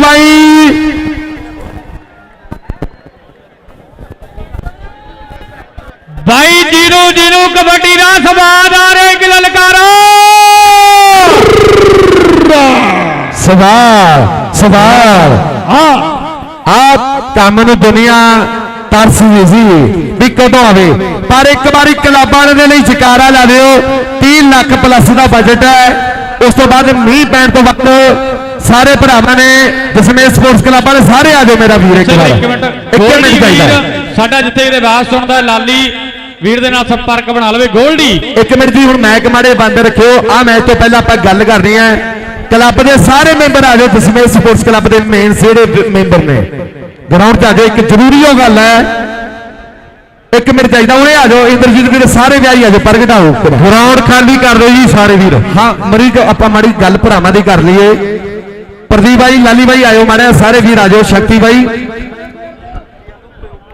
ਬਾਈ ਬਾਈ zero zero kabaddi ਦਾ ਸਵਾਦ ਆ ਰਿਹਾ ਇੱਕ ਲਲਕਾਰਾ। ਸਵਾਲ ਸਵਾਲ ਹਾਂ। ਆ ਕੰਮ ਨੂੰ ਦੁਨੀਆ ਤਰਸਦੀ ਸੀ ਵੀ ਕਦੋਂ ਆਵੇ। ਪਰ ਇੱਕ ਵਾਰੀ ਕਲੱਬਾਂ ਦੇ ਲਈ ਜਕਾਰਾ ਲਾ ਦਿਓ। 30 ਲੱਖ ਪਲੱਸ ਦਾ ਬਜਟ ਹੈ। ਉਸ ਤੋਂ ਬਾਅਦ ਮੀਂਹ ਪੈਣ ਤੋਂ ਬਾਅਦ ਸਾਰੇ ਭਰਾਵਾਂ ਨੇ ਦਸਵੇਂ ਸਪੋਰਟਸ ਕਲੱਬ ਵਾਲੇ ਸਾਰੇ ਆ ਜਾਓ ਮੇਰਾ ਵੀਰ ਇੱਕ ਵਾਰ। ਇੱਕ ਮਿੰਟ। ਇੱਕ ਗੋਲਡੀ ਮਿੰਟ ਚਾਹੀਦਾ ਸਾਡਾ ਜਿੱਥੇ ਇਹਦੇ ਆਵਾਜ਼ ਸੁਣਦਾ ਲਾਲੀ ਵੀਰ ਦੇ ਨਾਲ ਸੰਪਰਕ ਬਣਾ ਲਵੇ। ਗੋਲਡੀ। ਇੱਕ ਮਿੰਟ ਜੀ ਹੁਣ ਮੈਕ ਮਾੜੇ ਬੰਦ ਰੱਖਿਓ। ਆ ਮੈਚ ਤੋਂ ਪਹਿਲਾਂ ਆਪਾਂ ਗੱਲ ਕਰਨੀ ਹੈ। ਕਲੱਬ ਦੇ ਸਾਰੇ ਮੈਂਬਰ ਆ ਜਾਓ ਦਸਵੇਂ ਸਪੋਰਟਸ ਕਲੱਬ ਦੇ ਮੇਨ ਜਿਹੜੇ ਮੈਂਬਰ ਨੇ। ਗਰਾਊਂਡ 'ਚ ਆ ਜਾਓ ਇੱਕ ਜ਼ਰੂਰੀ ਉਹ ਗੱਲ ਹੈ। ਇੱਕ ਮਿੰਟ ਚਾਹੀਦਾ ਉਹਨੇ ਆ ਜਾਓ। ਇੰਦਰਜੀਤ ਵੀਰ ਸਾਰੇ ਵਿਆਹੀ ਆ ਜਾਓ ਪ੍ਰਗਟਾਓ। ਗਰਾਊਂਡ ਖਾਲੀ ਕਰ ਦਿਓ ਜੀ ਸਾਰੇ ਵੀਰ। ਹਾਂ ਮਰੀ ਆਪਾਂ ਮਾੜੀ ਗੱਲ ਭਰਾਵਾਂ ਦੀ ਕਰ ਲਈਏ। ਪ੍ਰਦੀਪ ਬਾਈ ਲਾਲੀ ਬਾਈ ਆਇਓ ਮਾੜੇ ਸਾਰੇ ਵੀਰ ਆ ਜਾਓ ਸ਼ਕਤੀ ਬਾਈ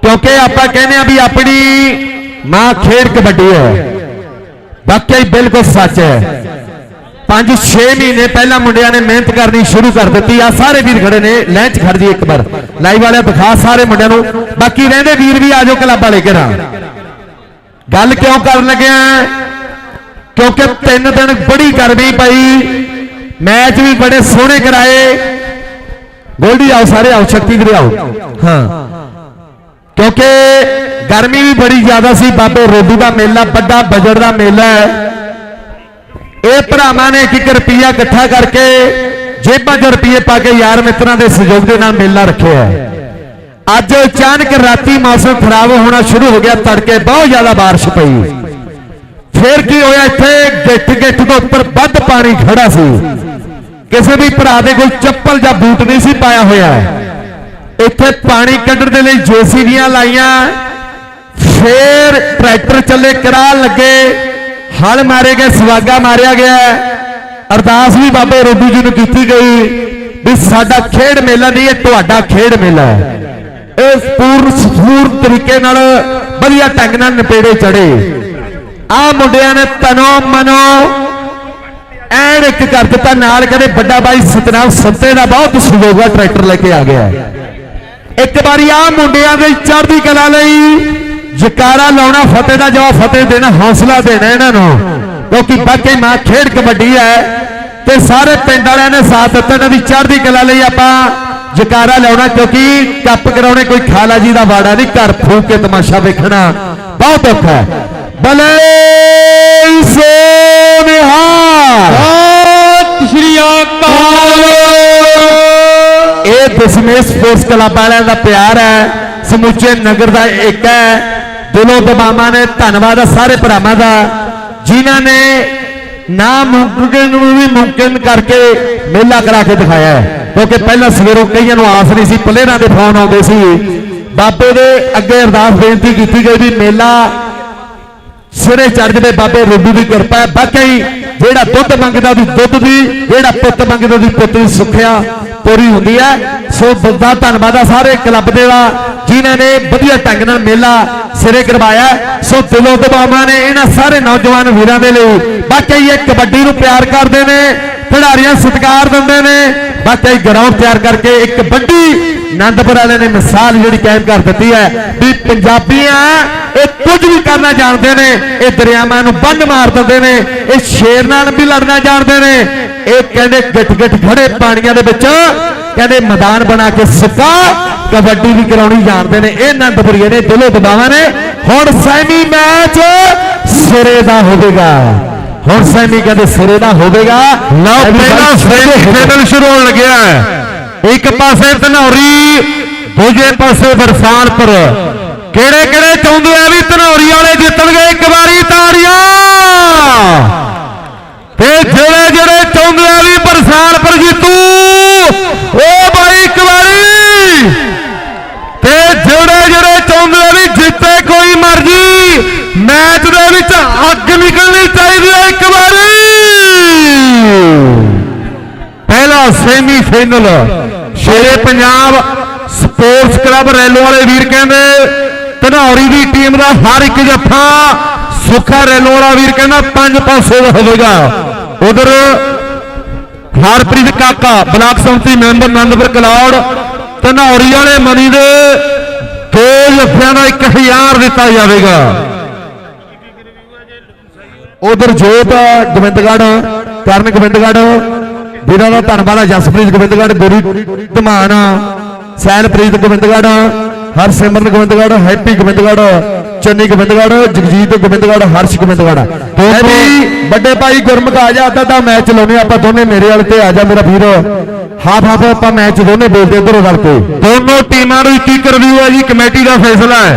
ਕਿਉਂਕਿ ਆਪਾਂ ਕਹਿੰਦੇ ਆ ਵੀ ਆਪਣੀ ਮਾਂ ਖੇਡ ਕਬੱਡੀ ਹੈ। ਵਾਕਿਆ ਬਿਲਕੁਲ ਸੱਚ ਹੈ। 5-6 ਮਹੀਨੇ ਪਹਿਲਾਂ ਮੁੰਡਿਆਂ ਨੇ ਮਿਹਨਤ ਕਰਨੀ ਸ਼ੁਰੂ ਕਰ ਦਿੱਤੀ। ਆ ਸਾਰੇ ਵੀਰ ਖੜੇ ਨੇ ਲੈਂਚ ਖੜ ਜੀ ਇੱਕ ਵਾਰ। ਲਾਈਵ ਵਾਲਿਆਂ ਦਿਖਾ ਸਾਰੇ ਮੁੰਡਿਆਂ ਨੂੰ। ਬਾਕੀ ਰਹਿੰਦੇ ਵੀਰ ਵੀ ਆਜੋ ਕਲੱਬ ਵਾਲੇ ਘਰਾਂ। ਗੱਲ ਕਿਉਂ ਕਰਨ ਲੱਗਿਆ ਕਿਉਂਕਿ ਤਿੰਨ ਦਿਨ ਬੜੀ ਗਰਮੀ ਪਈ। ਮੈਚ ਵੀ ਬੜੇ ਸੋਹਣੇ ਕਰਾਏ। ਗੋਲਡੀ ਆਓ ਸਾਰੇ ਆਓ ਸ਼ਕਤੀ ਵੀਰੇ ਆਓ। ਹਾਂ। ਕਿਉਂਕਿ ਗਰਮੀ ਵੀ ਬੜੀ ਜ਼ਿਆਦਾ ਸੀ ਬਾਬੇ ਰੋਡੂ ਦਾ ਮੇਲਾ ਵੱਡਾ ਬਜਟ ਦਾ ਮੇਲਾ ਹੈ। ਇਹ ਭਰਾਵਾਂ ਨੇ ਇੱਕ ਇੱਕ ਰੁਪਈਆ ਇਕੱਠਾ ਕਰਕੇ ਜੇਬਾਂ 'ਚ ਰੁਪਈਏ ਪਾ ਕੇ ਯਾਰ ਮਿੱਤਰਾਂ ਦੇ ਸਹਿਯੋਗ ਦੇ ਨਾਲ ਮੇਲਾ ਰੱਖਿਆ ਹੈ। ਅੱਜ ਅਚਾਨਕ ਰਾਤੀ ਮੌਸਮ ਖਰਾਬ ਹੋਣਾ ਸ਼ੁਰੂ ਹੋ ਗਿਆ ਤੜਕੇ ਬਹੁਤ ਜ਼ਿਆਦਾ ਬਾਰਿਸ਼ ਪਈ। ਫਿਰ ਕੀ ਹੋਇਆ ਇੱਥੇ? ਗਿੱਠ ਗਿੱਠ ਦੇ ਉੱਪਰ ਵੱਧ ਪਾਣੀ ਖੜਾ ਸੀ। ਕਿਸੇ ਵੀ ਭਰਾ ਦੇ ਕੋਲ ਚੱਪਲ ਜਾਂ ਬੂਟ ਨਹੀਂ ਸੀ ਪਾਇਆ ਹੋਇਆ। ਇੱਥੇ ਪਾਣੀ ਕੱਢਣ ਦੇ ਲਈ ਜੇਸੀਬੀਆਂ ਲਾਈਆਂ। ਫੇਰ ਟਰੈਕਟਰ ਚੱਲੇ ਕਰਾਲ ਲੱਗੇ। ਹਲ ਮਾਰੇ ਗਏ, ਸਵਾਗਾ ਮਾਰਿਆ ਗਿਆ। ਅਰਦਾਸ ਵੀ ਬਾਬੇ ਰੋਡੂ ਜੀ ਨੂੰ ਕੀਤੀ ਗਈ ਵੀ ਸਾਡਾ ਖੇਡ ਮੇਲਾ ਨਹੀਂ, ਇਹ ਤੁਹਾਡਾ ਖੇਡ ਮੇਲਾ ਹੈ। ਇਸ ਪੂਰਨ ਸਪੂਰਨ ਤਰੀਕੇ ਨਾਲ ਵਧੀਆ ਢੰਗ ਨਾਲ ਨਪੇੜੇ ਚੜੇ। ਆ ਮੁੰਡਿਆਂ ਨੇ ਤਨੋ ਮਨੋ ਐਨ ਇੱਕ ਕਰ ਦਿੱਤਾ, ਨਾਲ ਕਹਿੰਦੇ ਵੱਡਾ ਬਾਈ ਸਤਨਾਮ ਸੰਤੇ ਦਾ ਬਹੁਤ ਸਹਿਯੋਗ ਟਰੈਕਟਰ ਲੈ ਕੇ ਆ ਗਿਆ ਇੱਕ ਵਾਰੀ ਆ ਮੁੰਡਿਆਂ ਦੇ ਚੜ੍ਹਦੀ ਕਲਾ ਲਈ ਜਕਾਰਾ ਲਾਉਣਾ, ਫਤਿਹ ਦਾ ਜਵਾਬ ਫਤਿਹ ਦੇਣਾ, ਹੌਸਲਾ ਦੇਣਾ ਇਹਨਾਂ ਨੂੰ। ਕਿਉਂਕਿ ਬਾਕੀ ਮਾਂ ਖੇਡ ਕਬੱਡੀ ਹੈ ਤੇ ਸਾਰੇ ਪਿੰਡ ਵਾਲਿਆਂ ਨੇ ਸਾਥ ਦਿੱਤਾ, ਇਹਨਾਂ ਦੀ ਚੜ੍ਹਦੀ ਕਲਾ ਲਈ ਆਪਾਂ ਜਕਾਰਾ ਲਾਉਣਾ, ਕਿਉਂਕਿ ਕੱਪ ਕਰਾਉਣੇ ਕੋਈ ਖਾਲਾ ਜੀ ਦਾ ਵਾੜਾ ਨਹੀਂ, ਘਰ ਫੂਕ ਕੇ ਤਮਾਸ਼ਾ ਵੇਖਣਾ ਬਹੁਤ ਔਖਾ ਹੈ। ਬਲੇ ਸੋਨਿਹਾਰ ਸਤਿ ਸ਼੍ਰੀ ਅਕਾਲ ਇਹ ਦਸਵੇਂ ਸਪੋਰਟਸ ਕਲੱਬ ਵਾਲਿਆਂ ਦਾ ਪਿਆਰ ਹੈ, ਸਮੁੱਚੇ ਨਗਰ ਦਾ ਇੱਕ ਹੈ। ਦਿਲੋਂ ਦਬਾਵਾਂ ਨੇ ਧੰਨਵਾਦ ਹੈ ਸਾਰੇ ਭਰਾਵਾਂ ਦਾ, ਜਿਨ੍ਹਾਂ ਨੇ ਨਾਮੁਮਕਿਨ ਨੂੰ ਵੀ ਮੁਮਕਿਨ ਕਰਕੇ ਮੇਲਾ ਕਰਾ ਕੇ ਦਿਖਾਇਆ ਹੈ। ਕਿਉਂਕਿ ਪਹਿਲਾਂ ਸਵੇਰੋਂ ਕਈਆਂ ਨੂੰ ਆਸ ਨਹੀਂ ਸੀ ਪਲੇਰਾਂ ਦੇ ਫੋਨ ਆਉਂਦੇ ਸੀ। ਬਾਬੇ ਦੇ ਅੱਗੇ ਅਰਦਾਸ ਬੇਨਤੀ ਕੀਤੀ ਗਈ ਵੀ ਮੇਲਾ ਸਿਰੇ ਚੜ ਜਵੇ ਬਾਬੇ ਰੁੱਡੂ ਦੀ ਕਿਰਪਾ ਹੈ। ਬਾਕੀ ਜਿਹੜਾ ਦੁੱਧ ਮੰਗਦਾ ਉਹਦੀ ਦੁੱਧ ਦੀ, ਜਿਹੜਾ ਪੁੱਤ ਮੰਗਦਾ ਉਹਦੀ ਪੁੱਤ ਦੀ ਸੁੱਖਿਆ ਪੂਰੀ ਹੁੰਦੀ ਹੈ। ਸੋ ਦਾ ਧੰਨਵਾਦ ਆ ਸਾਰੇ ਕਲੱਬ ਦੇ ਦਾ, ਜਿਨ੍ਹਾਂ ਨੇ ਵਧੀਆ ਢੰਗ ਨਾਲ ਮੇਲਾ ਸਿਰੇ ਕਰਵਾਇਆ ਸੋ ਦਿਲੋਂ ਦਬਾਵਾਂ ਨੇ ਇਹਨਾਂ ਸਾਰੇ ਨੌਜਵਾਨ ਵੀਰਾਂ ਦੇ ਲਈ। ਬਾਕੀ ਇਹ ਕਬੱਡੀ ਨੂੰ ਪਿਆਰ ਕਰਦੇ ਨੇ, ਖਿਡਾਰੀਆਂ ਸਤਿਕਾਰ ਦਿੰਦੇ ਨੇ। ਬਾਕੀ ਗਰਾਊਂਡ ਤਿਆਰ ਕਰਕੇ ਇੱਕ ਵੱਡੀ ਆਨੰਦਪੁਰ ਵਾਲਿਆਂ ਨੇ ਮਿਸਾਲ ਜਿਹੜੀ ਕਾਇਮ ਕਰ ਦਿੱਤੀ ਹੈ ਵੀ ਪੰਜਾਬੀਆਂ ਇਹ ਕੁਝ ਵੀ ਕਰਨਾ ਜਾਣਦੇ ਨੇ ਇਹ ਦਰਿਆਵਾਂ ਨੂੰ ਬੰਨ ਮਾਰ ਦਿੰਦੇ ਨੇ ਇਹ ਸ਼ੇਰ ਨਾਲ ਵੀ ਲੜਨਾ ਜਾਣਦੇ ਨੇ। ਇਹ ਕਹਿੰਦੇ ਗਿੱਠ ਗਿੱਠ ਖੜੇ ਪਾਣੀਆਂ ਦੇ ਵਿੱਚ ਕਹਿੰਦੇ ਮੈਦਾਨ ਬਣਾ ਕੇ ਸਿੱਧਾ ਕਬੱਡੀ ਵੀ ਕਰਾਉਣੀ ਜਾਣਦੇ ਨੇ। ਇਹ ਆਨੰਦਪੁਰੀਏ ਨੇ ਦਿਲੋਂ ਦਬਾਵਾਂ ਨੇ। ਹੁਣ ਸੈਮੀ ਮੈਚ ਸਿਰੇ ਦਾ ਹੋਵੇਗਾ। ਹੁਣ ਸੈਮੀ ਕਹਿੰਦੇ ਸਿਰੇ ਦਾ ਹੋਵੇਗਾ। ਲਓ ਪਹਿਲਾ ਸੈਮੀਫਾਈਨਲ ਸ਼ੁਰੂ ਹੋਣ ਲੱਗਿਆ ਹੈ। ਇੱਕ ਪਾਸੇ ਧਨੌਰੀ ਦੂਜੇ ਪਾਸੇ ਬਰਸਾਨਪੁਰ ਕਿਹੜੇ ਕਿਹੜੇ ਚਾਹੁੰਦੇ ਆ ਵੀ ਧਨੌਰੀ ਵਾਲੇ ਜਿੱਤਣਗੇ? ਇੱਕ ਵਾਰੀ ਤਾੜੀਆਂ! ਤੇ ਜਿਹੜੇ ਜਿਹੜੇ ਚਾਹੁੰਦੇ ਆ ਵੀ ਬਰਸਾਨਪੁਰ ਜਿੱਤੂ, ਉਹ ਬਾਈ ਇੱਕ ਵਾਰੀ! ਤੇ ਜਿਹੜੇ ਜਿਹੜੇ ਚਾਹੁੰਦੇ ਆ ਵੀ ਜਿੱਤੇ ਕੋਈ ਮਰਜ਼ੀ, ਮੈਚ ਦੇ ਵਿੱਚ ਅੱਗ ਨਿਕਲਣੀ ਚਾਹੀਦੀ ਹੈ ਇੱਕ ਵਾਰੀ! ਪਹਿਲਾ semi final Shere Punjab sports club Rallo ਵਾਲੇ ਵੀਰ ਕਹਿੰਦੇ ਧਨੌਰੀ ਦੀ ਟੀਮ ਦਾ ਹਰ ਇੱਕ ਜੱਫਾ ਸੁੱਖਾ ਰੈਲੋ ਵਾਲਾ ਵੀਰ ਕਹਿੰਦਾ, ਪੰਜ ਪਾਸੇ ਦਾ ਹੋਵੇਗਾ। ਉਧਰ ਹਰਪ੍ਰੀਤ ਕਾਕਾ, ਬਲਾਕ ਸੰਮਤੀ ਮੈਂਬਰ ਆਨੰਦਪੁਰ ਕਲੌੜ ਧਨੌਰੀ ਵਾਲੇ ਮਨੀ ਦੇ ਦੋ ਜੱਫਿਆਂ ਦਾ 1000 ਦਿੱਤਾ ਜਾਵੇਗਾ। ਉਧਰ ਜੋਤ, ਗੋਬਿੰਦਗੜ੍ਹ ਕਰਨ ਗੋਬਿੰਦਗੜ੍ਹ ਵੀਰਾਂ ਦਾ ਧੰਨਵਾਦ ਹੈ ਜਸਪ੍ਰੀਤ ਗੋਬਿੰਦਗੜ੍ਹ, ਗੋਰੀ ਧਮਾਨ, ਸੈਨਪ੍ਰੀਤ ਗੋਬਿੰਦਗੜ੍ਹ ਹਰਸਿਮਰਨ ਗੋਬਿੰਦਗੜ੍ਹ ਹੈਪੀ ਗੋਬਿੰਦਗੜ੍ਹ ਚੰਨੀ ਗੋਬਿੰਦਗੜ੍ਹ ਜਗਜੀਤ ਗੋਬਿੰਦਗੜ੍ਹ ਹਰਸ਼ ਗੋਬਿੰਦਗੜ੍ਹ। ਇਹ ਵੀ ਵੱਡੇ ਭਾਈ ਗੁਰਮੁਖ ਆ ਜਾ ਤਾਂ ਮੈਚ ਲਾਉਨੇ ਆਪਾਂ ਦੋਨੇ ਮੇਰੇ ਵਾਲੇ ਤੇ ਆ ਜਾ ਮੇਰਾ ਵੀਰ। ਹਾਫ ਹਾਫ ਆਪਾਂ ਮੈਚ ਦੋਨੇ ਬੋਲਦੇ ਇਧਰੋਂ ਰਲ ਕੇ। ਦੋਨੋਂ ਟੀਮਾਂ ਨੂੰ ਇੱਕ ਇੱਕ ਰਿਵਿਊ ਹੈ ਜੀ ਕਮੇਟੀ ਦਾ ਫੈਸਲਾ ਹੈ।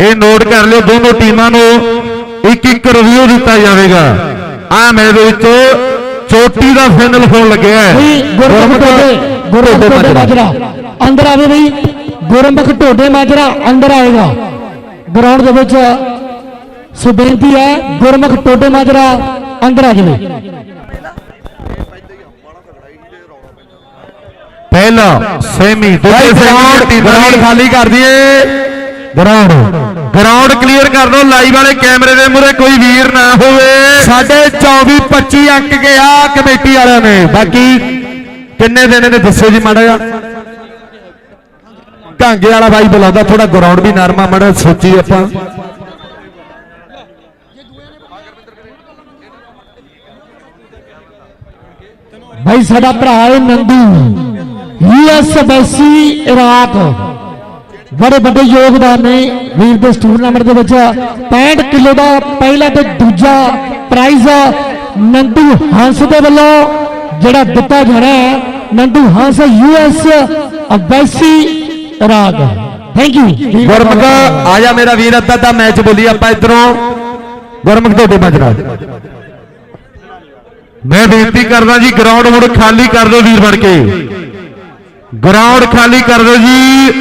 ਇਹ ਨੋਟ ਕਰ ਲਿਓ ਦੋਨੋਂ ਟੀਮਾਂ ਨੂੰ ਇੱਕ ਇੱਕ ਰਿਵਿਊ ਦਿੱਤਾ ਜਾਵੇਗਾ। ਆ ਮੈਚ ਦੇ ਵਿੱਚ ਚੋਟੀ ਦਾ ਫਾਈਨਲ ਹੋਣ ਲੱਗਿਆ ਹੈ। ਗੁਰਮੁਖ ਗੁਰਮੁਖ ਅੰਦਰ ਆਵੇ ਬਈ। ਗੁਰਮੁਖ ਟੋਡੇ ਮਾਜਰਾ ਅੰਦਰ ਆਏਗਾ। ਗਰਾਊਂਡ ਦੇ ਵਿੱਚ ਸੋ ਬੇਨਤੀ ਹੈ ਗੁਰਮੁਖ ਟੋਡੇ ਮਾਜਰਾ ਅੰਦਰ ਆ ਜਾਵੇ। ਪਹਿਲਾ ਸੈਮੀ ਦੂਜੇ ਸੈਮੀ ਗਰਾਊਂਡ ਖਾਲੀ ਕਰ ਦਈਏ। ਗਰਾਊਂਡ ਗਰਾਊਂਡ ਕਲੀਅਰ ਕਰ ਦਿਓ ਲਾਈਵ ਵਾਲੇ ਕੈਮਰੇ ਦੇ ਮੂਹਰੇ ਕੋਈ ਵੀਰ ਨਾ ਹੋਵੇ। ਸਾਡੇ 24 25 ਅੰਕ ਗਿਆ ਕਮੇਟੀ ਵਾਲਿਆਂ ਨੇ। ਬਾਕੀ ਕਿੰਨੇ ਦੇਣੇ ਨੇ ਦੱਸੋ ਜੀ ਮਾੜਾ ਜਿਹਾ। ਢਾਂਗੇ ਵਾਲਾ ਬਾਈ ਬੁਲਾਉਂਦਾ ਥੋੜਾ ਗਰਾਊਂਡ ਵੀ ਨਰਮਾ ਮਾੜਾ ਸੋਚੀ ਆਪਾਂ। ਭਾਈ ਸਾਡਾ ਭਰਾ ਹੈ ਨੰਦੂ। ਯੂਐਸ ਐਮਬੈਸੀ ਇਰਾਕ ਬੜੇ ਵੱਡੇ ਯੋਗਦਾਨ ਨੇ ਵੀਰ ਦੇ ਟੂਰਨਾਮੈਂਟ ਦੇ ਵਿੱਚ। 65 ਕਿਲੋ ਦਾ ਪਹਿਲਾ ਤੇ ਦੂਜਾ ਪ੍ਰਾਈਜ਼ ਨੰਦੂ ਹੰਸ ਦੇ ਵੱਲੋਂ, ਜਿਹੜਾ ਦਿੱਤਾ ਜਾਣਾ ਹੈ। Nandu Hans US embassy Iraq thank you Gurmukh ਆ ਜਾ ਮੇਰਾ ਵੀਰ ਅੱਧਾ ਦਾ ਮੈਚ ਬੋਲੀ ਆਪਾਂ ਇਧਰੋਂ। ਗੁਰਮੁਖ ਤੁਹਾਡੇ ਮਜਰਾ ਮੈਂ ਬੇਨਤੀ ਕਰਦਾ ਜੀ ਗਰਾਊਂਡ ਹੁਣ ਖਾਲੀ ਕਰ ਦਿਓ ਵੀਰ ਬਣ ਕੇ। ਗਰਾਊਂਡ ਖਾਲੀ ਕਰ ਦਿਓ ਜੀ।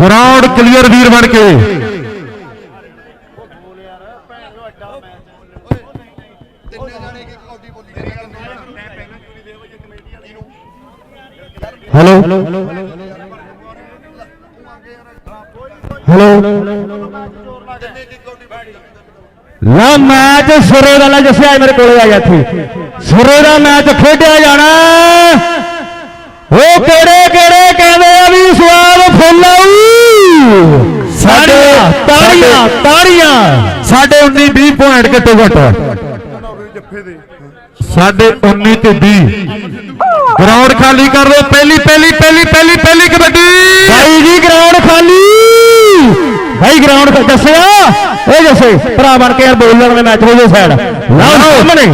ਗਰਾਊਂਡ ਕਲੀਅਰ ਵੀਰ ਬਣ ਕੇ। ਹੈਲੋ ਹੈਲੋ ਲਾ ਮੈਚ ਸੁਰੇ ਦਾ ਲੈ ਜੱਸਿਆ ਮੇਰੇ ਕੋਲੇ ਆ ਜਾ ਇੱਥੇ। ਸੁਰੇ ਦਾ ਮੈਚ ਖੇਡਿਆ ਜਾਣਾ। ਉਹ ਕਿਹੜੇ ਕਿਹੜੇ ਕਹਿੰਦੇ ਆ ਵੀ ਸਵਾਦ ਫੁੱਲ ਆਊ? ਸਾਡੇ ਤਾੜੀਆਂ ਤਾੜੀਆਂ ਸਾਡੇ 19 20 ਪੁਆਇੰਟ ਘੱਟੋ ਘੱਟ। ਸਾਡੇ 19 ਤੇ 20 ਗਰਾਊਂਡ ਖਾਲੀ ਕਰ ਦਿਓ। ਪਹਿਲੀ ਪਹਿਲੀ ਪਹਿਲੀ ਪਹਿਲੀ ਪਹਿਲੀ ਕਬੱਡੀ। ਭਾਈ ਜੀ ਗਰਾਊਂਡ ਖਾਲੀ। ਭਾਈ ਗਰਾਊਂਡ ਦੱਸਿਆ। ਏ ਜੱਸੇ ਭਰਾ ਬਣ ਕੇ ਯਾਰ ਬੋਲਣ ਦੇ ਮੈਚ ਹੋ ਜੇ ਸਾਈਡ ਲਾਓ ਸਾਹਮਣੇ।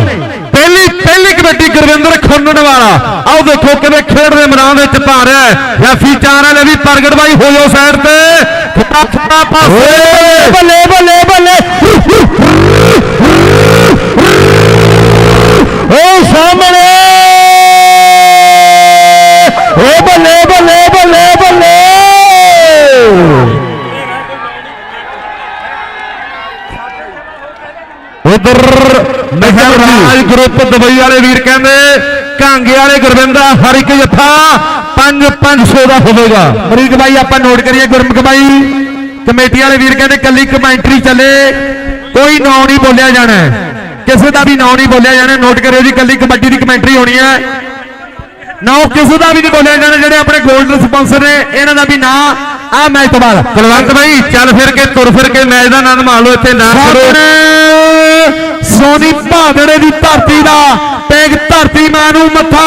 ਪਹਿਲੀ ਪਹਿਲੀ ਕਬੱਡੀ ਗੁਰਵਿੰਦਰ ਖੁੰਨਣ ਵਾਲਾ। ਆਓ ਦੇਖੋ ਕਿਵੇਂ ਖੇਡ ਦੇ ਮੈਦਾਨ ਵਿੱਚ ਪਾ ਰਿਹਾ ਹੈ। ਰੈਫੀ ਚਾਰ ਵਾਲੇ ਵੀ ਪ੍ਰਗਟ ਬਾਈ ਹੋ ਜਾਓ ਸਾਈਡ ਤੇ। ਖਿੱਤਾ ਖਿੱਤਾ ਪਾਸੇ। ਬੱਲੇ ਬੱਲੇ ਬੱਲੇ। ਓ ਸਾਹਮਣੇ। ਓ ਬੱਲੇ ਬੱਲੇ ਬੱਲੇ। ਗਰੁੱਪ ਦੁਬਈ ਵਾਲੇ ਵੀਰ ਕਹਿੰਦੇ ਕਾਂਗੇ ਵਾਲੇ ਗੁਰਵਿੰਦਰ, ਹਰ ਇੱਕ ਜੱਫਾ 5 500 ਦਾ ਹੋਵੇਗਾ। ਅਮਰੀਕ ਬਾਈ, ਆਪਾਂ ਨੋਟ ਕਰੀਏ ਗੁਰਮੁਖ ਬਾਈ। ਕਮੇਟੀ ਵਾਲੇ ਵੀਰ ਕਹਿੰਦੇ, ਕੱਲੀ ਕਮੈਂਟਰੀ ਚੱਲੇ, ਕੋਈ ਨਾਂ ਨਹੀਂ ਬੋਲਿਆ ਜਾਣਾ। ਕਿਸੇ ਦਾ ਵੀ ਨਾਂ ਨਹੀਂ ਬੋਲਿਆ ਜਾਣਾ ਨੋਟ ਕਰਿਓ ਜੀ, ਕੱਲੀ ਕਬੱਡੀ ਦੀ ਕਮੈਂਟਰੀ ਹੋਣੀ ਹੈ। ਨਾਂ ਕਿਸੇ ਦਾ ਵੀ ਨਹੀਂ ਬੋਲਿਆ ਜਾਣਾ, ਜਿਹੜੇ ਆਪਣੇ 골ਡ ਸਪਾਂਸਰ ਨੇ, ਇਹਨਾਂ ਦਾ ਵੀ ਨਾਂ, ਆ ਮੈਚ ਤੋਂ ਬਾਅਦ ਕੁਲਵੰਤ ਬਾਈ, ਚੱਲ ਫਿਰ ਕੇ, ਤੁਰ ਫਿਰ ਕੇ ਮੈਚ ਦਾ ਆਨੰਦ ਮਾਣ ਲਓ ਇੱਥੇ, ਨਾ ਕਰੋ। ਸੋਨੀ ਭਾਦੜੇ ਦੀ ਧਰਤੀ ਦਾ ਟੇਕ ਧਰਤੀ ਮਾਂ ਨੂੰ ਮੱਥਾ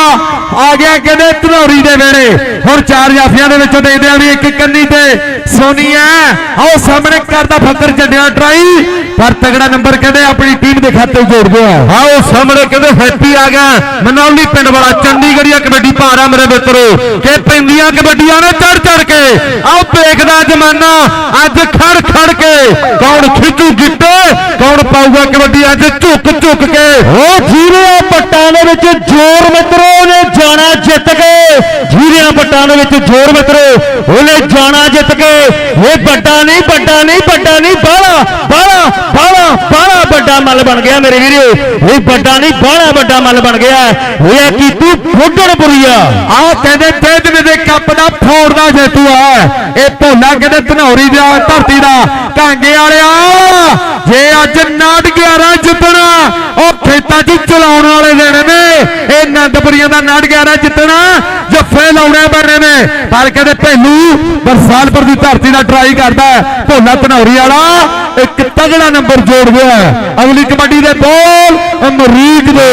ਆ ਗਿਆ ਕਹਿੰਦੇ ਧਨੌਰੀ ਦੇ ਵੇੜੇ ਹੁਣ ਚਾਰ ਜਾਫੀਆਂ ਦੇ ਵਿੱਚੋਂ ਦੇਖਦੇ ਆ ਵੀ ਇੱਕ ਕੰਨੀ ਤੇ ਸੋਨੀ ਹੈ ਆਓ ਸਾਹਮਣੇ ਕਰਦਾ ਫੱਕਰ ਚੱਡਿਆ ਟਰਾਈ। ਪਰ ਤਗੜਾ ਨੰਬਰ ਕਹਿੰਦੇ ਆਪਣੀ ਟੀਮ ਦੇ ਖਾਤੇ ਜੋੜ ਗਿਆ। ਆਓ ਸਾਹਮਣੇ ਕਹਿੰਦੇ ਹੈਪੀ ਆ ਗਿਆ। ਮਨੌਲੀ ਪਿੰਡ ਵਾਲਾ ਚੰਡੀਗੜ੍ਹੀਆ ਕਬੱਡੀ ਭਾਰਾ ਮੇਰੇ ਮਿੱਤਰੋ। ਕਿ ਪੈਂਦੀਆਂ ਕਬੱਡੀਆਂ ਨੇ ਚੜ ਚੜ ਕੇ। ਆਓ ਦੇਖਦਾ ਜਮਾਨਾ ਅੱਜ ਖੜ ਖੜ ਕੇ। ਕੌਣ ਖਿੱਚੂ ਗਿੱਟੇ ਕੌਣ ਪਾਊਗਾ ਕਬੱਡੀ ਅੱਜ ਝੁਕ ਝੁਕ ਕੇ। ਓ ਜੀਰਿਆਂ ਪੱਟਾਂ ਦੇ ਵਿੱਚ ਜ਼ੋਰ ਮਿੱਤਰੋ ਨੇ ਜਾਣਾ ਜਿੱਤ ਕੇ। ਜੀਰਿਆਂ ਪੱਟਾਂ ਦੇ ਵਿੱਚ ਜ਼ੋਰ ਮਿੱਤਰੋ ਉਹਨੇ ਜਾਣਾ ਜਿੱਤ ਕੇ। ਇਹ ਵੱਡਾ ਨਹੀਂ ਵੱਡਾ ਨਹੀਂ ਵੱਡਾ ਨਹੀਂ, ਬਾਹਲਾ ਬਾਹਲਾ ਬਾਹਲਾ ਬਾਹਲਾ ਵੱਡਾ ਮੱਲ ਬਣ ਗਿਆ ਮੇਰੇ ਵੀਰੋ। ਇਹ ਵੱਡਾ ਨਹੀਂ, ਬਾਹਲਾ ਵੱਡਾ ਮੱਲ ਬਣ ਗਿਆ। ਇਹ ਕੀ ਤੂੰ ਫੋਡਣਪੁਰੀਆ ਆਹ ਕਹਿੰਦੇ ਤੇਜਵੇਂ ਦੇ ਕੱਪ ਦਾ ਫੋੜ ਦਾ ਜੇਤੂ ਆ। ਇਹ ਭੋਲਾ ਕਹਿੰਦੇ ਧਨੌਰੀ ਦਾ, ਧਰਤੀ ਦਾ। ਕਾਂਗੇ ਵਾਲਿਆ, ਜੇ ਅੱਜ ਨਾਟ 11 ਜਿੱਤਣਾ, ਉਹ ਖੇਤਾਂ 'ਚ ਚਲਾਉਣ ਵਾਲੇ ਦੇਣੇ ਨੇ। ਇਹ ਦਾ ਨਾਟ 11 ਜਿੱਤਣਾ ਜੱਫੇ ਲਾਉਣੇ ਪੈਣੇ ਨੇ ਪਰ ਕਹਿੰਦੇ ਭੇਲੂ ਬਰਸਾਲਪੁਰ ਦੀ ਧਰਤੀ ਦਾ ਟਰਾਈ ਕਰਦਾ ਹੈ। ਭੋਲਾ ਧਨੌਰੀ ਵਾਲਾ, ਇੱਕ ਤਗੜਾ ਨੰਬਰ ਜੋੜ ਗਿਆ। ਅਗਲੀ ਕਬੱਡੀ ਦੇ ਬੋਲ ਅਮਰੀਕ ਦੇ।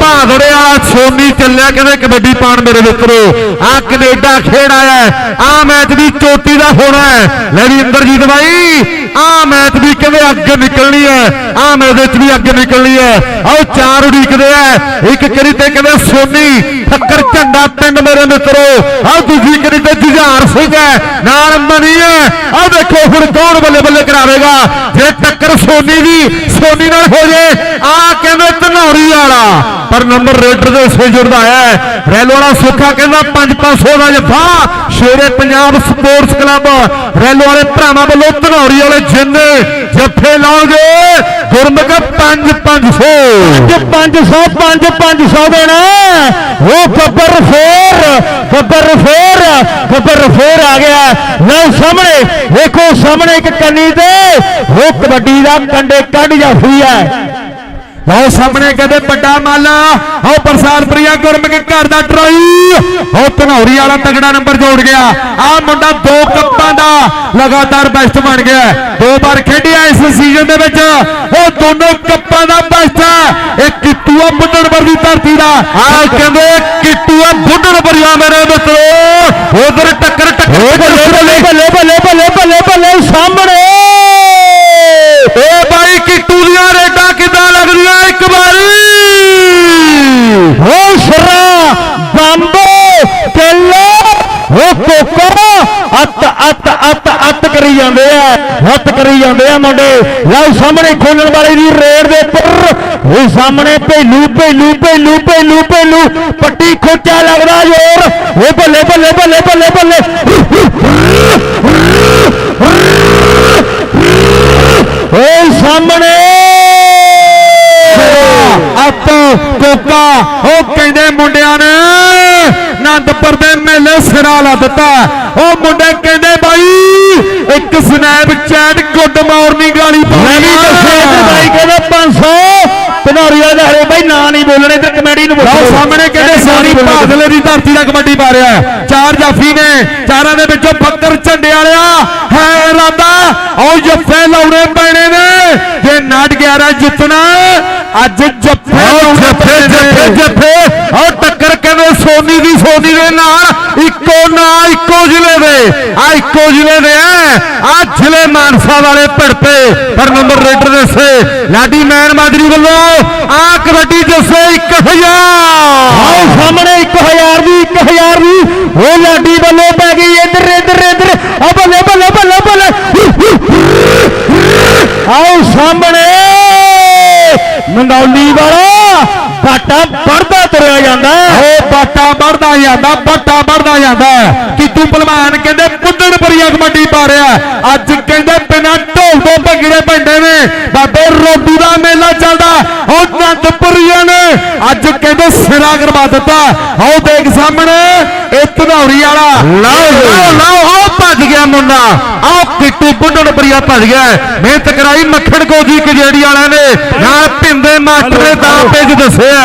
ਭਾਦੜੇ ਸੋਨੀ ਚੱਲਿਆ, ਕਹਿੰਦੇ ਕਬੱਡੀ ਪਾਣ ਮੇਰੇ ਮਿੱਤਰੋ। ਆ ਕੈਨੇਡਾ ਖੇਡ ਆਇਆ ਆ ਮੈਚ ਦੀ ਚੋਟੀ ਦਾ ਹੋਣਾ ਲੈ ਵੀ ਇੰਦਰਜੀਤ ਬਾਈ ਆ ਮੈਚ ਵੀ ਕਹਿੰਦੇ ਅੱਗੇ ਨਿਕਲਣੀ ਹੈ। ਆ ਮੈਚ ਵਿੱਚ ਵੀ ਅੱਗੇ ਨਿਕਲਣੀ ਹੈ। ਆਓ ਚਾਰ ਉਡੀਕਦੇ ਆ ਇੱਕ ਕਰੀ ਤੇ ਕਹਿੰਦੇ ਸੋਨੀ, ਠੱਕਰ ਝੰਡਾ ਪਿੰਡ ਮੇਰੇ ਮਿੱਤਰੋ। ਆਓ ਦੂਜੀ ਕਰੀ ਤੇ ਜੁਝਾਰ ਸਿੰਘ ਹੈ। ਨਾਲ ਮਨੀ ਹੈ। ਆਓ ਦੇਖੋ ਹੁਣ ਕੌਣ ਬੱਲੇ ਬੱਲੇ ਕਰਾਵੇਗਾ। ਜੇ ਟੱਕਰ ਸੋਨੀ ਦੀ, ਸੋਨੀ ਨਾਲ ਹੋ ਜੇ। ਆ ਕਹਿੰਦੇ ਧਨੌਰੀ ਵਾਲਾ। ਪਰ ਨੰਬਰ ਰੇਡਰ ਦੇ ਸੇ ਜੁੜਦਾ ਹੈ। ਰੈਲੋ ਵਾਲਾ ਸੁੱਖਾ ਕਹਿੰਦਾ 5-500 ਦਾ ਜਫਾ। ਸ਼ੇਰੇ ਪੰਜਾਬ ਸਪੋਰਟਸ ਕਲੱਬ ਰੈਲ ਵਾਲੇ ਭਰਾਵਾਂ ਵੱਲੋਂ ਧਨੌਰੀ ਵਾਲੇ ਜਿੰਨੇ ਜੱਫੇ ਲਾਓਗੇ ਗੁਰਮੁਖ 5-500 500 5 500 ਦੇਣਾ ਉਹ ਗੱਬਰ ਫੇਰ ਗੱਬਰ ਫੇਰ ਗੱਬਰ ਫੇਰ ਆ ਗਿਆ ਲਓ ਸਾਹਮਣੇ, ਵੇਖੋ ਸਾਹਮਣੇ ਇੱਕ ਕੰਨੀ ਤੇ। ਉਹ ਕਬੱਡੀ ਦਾ ਕੰਡੇ ਕੱਢ ਜਾਫੀ ਹੈ। ਲਓ ਸਾਹਮਣੇ ਕਹਿੰਦੇ ਵੱਡਾ ਮੱਲ। ਆਓ ਪ੍ਰਸਾਦ ਪ੍ਰਿਆ ਗੁਰਮੁਖ ਘਰ ਦਾ ਟਰਾਈ। ਉਹ ਧਨੌਰੀ ਵਾਲਾ ਤਗੜਾ ਨੰਬਰ ਜੋੜ ਗਿਆ। ਆ ਮੁੰਡਾ ਦੋ ਕੱਪਾਂ ਦਾ ਲਗਾਤਾਰ ਬੈਸਟ ਬਣ ਗਿਆ। ਦੋ ਵਾਰ ਖੇਡਿਆ ਇਸ ਸੀਜ਼ਨ ਦੇ ਵਿੱਚ। ਉਹ ਦੋਨੋਂ ਕੱਪਾਂ ਦਾ ਬੈਸਟ ਹੈ। ਇਹ ਕਿੱਟੂਆ ਬੁੱਢਣਪੁਰ ਦੀ ਧਰਤੀ ਦਾ। ਆ ਕਹਿੰਦੇ ਕਿੱਟੂਆ ਬੁੱਢਣਪੁਰੀਆ ਮੇਰੇ ਮਿੱਤਰੋ। ਉਧਰ ਟੱਕਰ ਟੱਕਰ ਓ ਬੱਲੇ ਬੱਲੇ ਬੱਲੇ ਬੱਲੇ ਬੱਲੇ ਬੱਲੇ ਬੱਲੇ ਸਾਹਮਣੇ। ਜਾਂਦੇ ਕਰੀ ਜਾਂਦੇ ਆ ਮੁੰਡੇ। ਲਓ ਸਾਹਮਣੇ ਖੋਲਣ ਵਾਲੇ ਦੀ ਰੇਡ ਦੇ ਉੱਪਰ। ਉਹ ਸਾਹਮਣੇ ਭੇਲੂ ਭੇਲੂ ਭੇਲੂ ਭੇਲੂ ਭੇਲੂ। ਪੱਟੀ ਖੋਚਾ ਲੱਗਦਾ ਜ਼ੋਰ। ਓ ਬੱਲੇ ਬੱਲੇ ਬੱਲੇ ਬੱਲੇ ਬੱਲੇ। ਓ ਸਾਹਮਣੇ ਅੱਤ ਕੋਕਾ ਉਹ ਕਹਿੰਦੇ ਮੁੰਡਿਆਂ ਨੇ ਆਨੰਦਪੁਰ ਦੇ ਮੇਲੇ ਸਿਰਾ ਲਾ ਦਿੱਤਾ। ਉਹ ਮੁੰਡੇ ਕਹਿੰਦੇ ਬਾਈ ਇੱਕ ਸਨੈਪਚੈਟ ਗੁੱਡ ਮਾਰਨਿੰਗ ਵਾਲੀ ਮੈਂ ਵੀ ਦੱਸਿਆ ਤੇ ਬਾਈ ਕਹਿੰਦਾ 500 ਧਨੌਰੀਆ ਦੇ ਹਰੇ ਬਾਈ ਨਾਂ ਨਹੀਂ ਬੋਲਣੇ ਤੇ ਕਮੇਡੀ ਨੂੰ ਬੋਲੋ ਸਾਹਮਣੇ ਕਹਿੰਦੇ ਸਾਰੀ ਬਾਦਲੇ ਦੀ ਧਰਤੀ ਦਾ ਕਬੱਡੀ ਪਾ ਰਿਹਾ। ਚਾਰ ਜਾਫੀ ਨੇ ਚਾਰਾਂ ਦੇ ਵਿੱਚੋਂ ਬੱਕਰ ਝੰਡੇ ਵਾਲਿਆ ਹੈ ਇਰਾਦਾ ਉਹ ਜੱਫੇ ਲਾਉਣੇ ਨੇ ਜੇ ਨਾਟ 11 ਜਿੱਤਣਾ ਅੱਜ ਜੱਫੇ ਜੱਫੇ ਜੱਫੇ ਜੱਫੇ। ਉਹ ਟੱਕਰ ਕਹਿੰਦੇ ਸੋਨੀ ਦੀ ਸੋਨੀ ਦੇ ਨਾਲ ਇੱਕੋ ਨਾਂ ਇੱਕੋ ਜ਼ਿਲ੍ਹੇ ਦੇ। ਆ ਇੱਕੋ ਜ਼ਿਲ੍ਹੇ ਦੇ ਆ ਜ਼ਿਲ੍ਹੇ ਮਾਨਸਾ ਵਾਲੇ ਭਿੜਪੇ ਪਰ ਨੰਬਰ ਰੇਡਰ ਦੇ ਸੇ। ਲਾਡੀ ਮੈਨ ਮਾਜਰੀ ਵੱਲੋਂ ਆ ਕਬੱਡੀ ਜੱਸੇ 1000 ਆਓ ਸਾਹਮਣੇ 1000 ਦੀ 1000 ਦੀ। ਉਹ ਲਾਡੀ ਵੱਲੋਂ ਪੈ ਗਈ ਇੱਧਰ ਇੱਧਰ ਇੱਧਰ। ਆ ਬੱਲੇ ਬੱਲੇ ਬੱਲੇ ਬੱਲੇ। ਆਓ ਸਾਹਮਣੇ ਮੰਗੌਲੀ ਵਾਲਾ। ਬਾਟਾ ਵੜਦਾ ਤੁਰਿਆ ਜਾਂਦਾ ਉਹ ਬਾਟਾ ਵੜਦਾ ਜਾਂਦਾ ਬਾਟਾ ਵੜਦਾ ਜਾਂਦਾ ਕਿਤੂ ਪਹਿਲਵਾਨ ਕਹਿੰਦੇ ਪੁੱਦਣ ਪਰੀਆ ਕਬੱਡੀ ਪਾ ਰਿਹਾ ਅੱਜ ਕਹਿੰਦੇ ਬਿਨਾਂ ਢੋਲ ਤੋਂ ਭੰਗੜੇ ਪੈਂਦੇ ਨੇ। ਬਾਬੇ ਰੋਡੂ ਦਾ ਮੇਲਾ ਚੱਲਦਾ ਉਹ ਨੰਦਪੁਰੀਆ ਨੇ। ਅੱਜ ਕਹਿੰਦੇ ਸਿਰਾ ਕਰਵਾ ਦਿੱਤਾ। ਆਓ ਦੇਖ ਸਾਹਮਣੇ ਇਹ ਧਨੌਰੀ ਵਾਲਾ। ਲਓ ਲਓ ਲਓ ਆਓ ਭੱਜ ਗਿਆ ਮੁੰਡਾ। ਪਰੀਆ ਭੱਜ ਗਿਆ ਮਿਹਨਤ ਕਰਾਈ ਮੱਖਣ ਕੋਜੀ ਕਜੇੜੀ ਵਾਲਿਆਂ ਨੇ। ਨਾਲ ਪਿੰਦੇ ਮਾਸਟਰ ਨੇ ਤਾਂ ਪੇਜ ਦੱਸਿਆ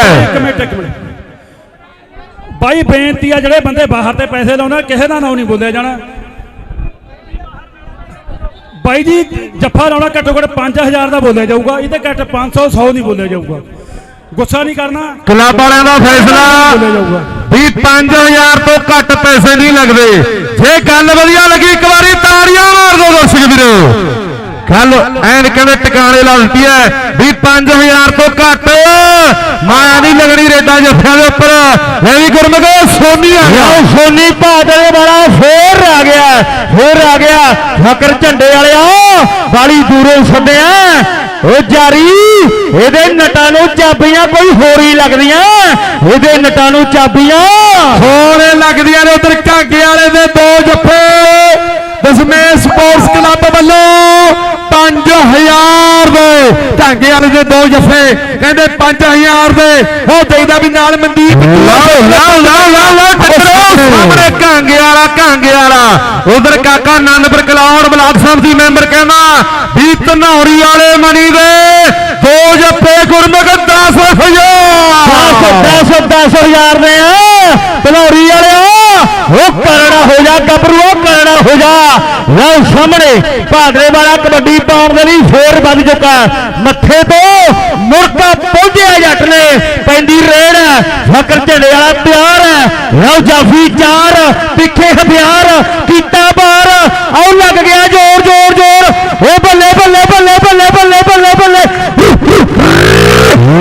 ਬਾਈ ਬੇਨਤੀ ਆ ਜਿਹੜੇ ਬੰਦੇ ਬਾਹਰ ਤੇ ਪੈਸੇ ਲਾਉਂਦੇ ਆ, ਕਿਸੇ ਦਾ ਨਾਮ ਨਹੀਂ ਬੋਲਿਆ ਜਾਣਾ। ਬਾਈ ਜੀ ਜੱਫਾ ਲਾਉਣਾ ਘੱਟੋ ਘੱਟ 5000 ਦਾ ਬੋਲਿਆ ਜਾਊਗਾ। ਇਹਦੇ ਘੱਟ 500 100 ਨਹੀਂ ਬੋਲਿਆ ਜਾਊਗਾ। ਗੁੱਸਾ ਨਹੀਂ ਕਰਨਾ। ਕਲੱਬ ਵਾਲਿਆਂ ਦਾ ਬੋਲਿਆ ਫੈਸਲਾ ਜਾਊਗਾ। ਵੀ 5000 ਤੋਂ ਘੱਟ ਪੈਸੇ ਨਹੀਂ ਲੱਗਦੇ। ਜੇ ਗੱਲ ਵਧੀਆ ਲੱਗੀ, ਇੱਕ ਵਾਰੀ ਤਾੜੀਆਂ ਮਾਰ ਦਿਓ ਦਰਸ਼ਕ ਵੀਰੋ। ਗੱਲ ਐਨ ਕਹਿੰਦੇ ਟਿਕਾਣੇ ਲਾ ਦਿੱਤੀ ਹੈ, ਵੀ 5000 ਤੋਂ ਘੱਟ ਮਾਇਆ ਨਹੀਂ ਲੱਗਣੀ ਰੇਡਾਂ ਜੱਫਿਆਂ ਦੇ ਉੱਪਰ। ਇਹ ਵੀ ਗੁਰਮਗੋ ਸੋਨੀ ਆ ਗਿਆ। ਆਓ, ਸੋਨੀ ਬਾਦਲੇ ਵਾਲਾ ਫੇਰ ਆ ਗਿਆ, ਫੇਰ ਆ ਗਿਆ। ਫਕਰ ਝੰਡੇ ਵਾਲਿਆ ਬਾਲੀ ਦੂਰੋਂ ਛੱਡਿਆ ਓ ਜਾਰੀ, ਇਹਦੇ ਨਟਾਂ ਨੂੰ ਚਾਬੀਆਂ ਕੋਈ ਹੋਰ ਹੀ ਲੱਗਦੀਆਂ? ਇਹਦੇ ਨਟਾਂ ਨੂੰ ਚਾਬੀਆਂ? ਹੋਰ ਲੱਗਦੀਆਂ ਨੇ ਉਧਰ ਘਾਗੇ ਵਾਲੇ ਦੇ ਦੋ ਜੱਫੇ। ਦਸਮੇਸ਼ ਸਪੋਰਟਸ ਕਲੱਬ ਵੱਲੋਂ 5000 ਦੇ। ਢਾਂਗੇ ਵਾਲੇ ਦੇ ਦੋ ਜਫੇ। ਕਹਿੰਦੇ 5000 ਦੇ। ਉਹ ਦੇਈਦਾ ਵੀ ਨਾਲ ਮਨਦੀਪ ਲਾਓ ਲਾਓ ਲਾਓ ਲਾਓ ਟੱਕਰੋ ਸਾਹਮਣੇ ਕਾਂਗੇ ਵਾਲਾ ਕਾਂਗੇ ਵਾਲਾ। ਉਧਰ ਕਾਕਾ ਆਨੰਦਪੁਰ ਕਲੌੜ ਬਲਾਕ ਸੰਮਤੀ ਮੈਂਬਰ ਕਹਿੰਦਾ ਵੀ ਧਨੌਰੀ ਵਾਲੇ ਮਣੀ ਦੇ ਦੋ ਜੱਫੇ ਗੁਰਮੁਖ 10000 10 10 ਹਜ਼ਾਰ ਦੇ ਆ। ਧਨੌਰੀ ਵਾਲਿਆ ਉਹ ਕਰੜਾ ਹੋ ਜਾ, ਗੱਭਰੂ ਉਹ ਕਰੜਾ ਹੋ ਜਾ। ਲਓ ਸਾਹਮਣੇ ਭਾਦਰੇ ਵਾਲਾ ਕਬੱਡੀ ਪਾਉਣ ਦੇ ਲਈ ਫੇਰ ਵੱਧ ਚੁੱਕਾ ਮੱਥੇ ਤੋਂ ਮੁਰਕਾ ਪਹੁੰਚਿਆ ਜੱਟ ਨੇ, ਪੈਂਦੀ ਰੇੜ ਫਕਰ ਝੰਡੇ ਵਾਲਾ ਤਿਆਰ ਹੈ। ਲਓ ਜਾਫੀ ਚਾਰ, ਤਿੱਖੇ ਹਥਿਆਰ, ਕੀਤਾ ਬਾਰ। ਆਉ ਲੱਗ ਗਿਆ ਜ਼ੋਰ ਜ਼ੋਰ ਜ਼ੋਰ। ਉਹ ਬੱਲੇ ਬੱਲੇ ਬੱਲੇ ਬੱਲੇ ਬੱਲੇ ਬੱਲੇ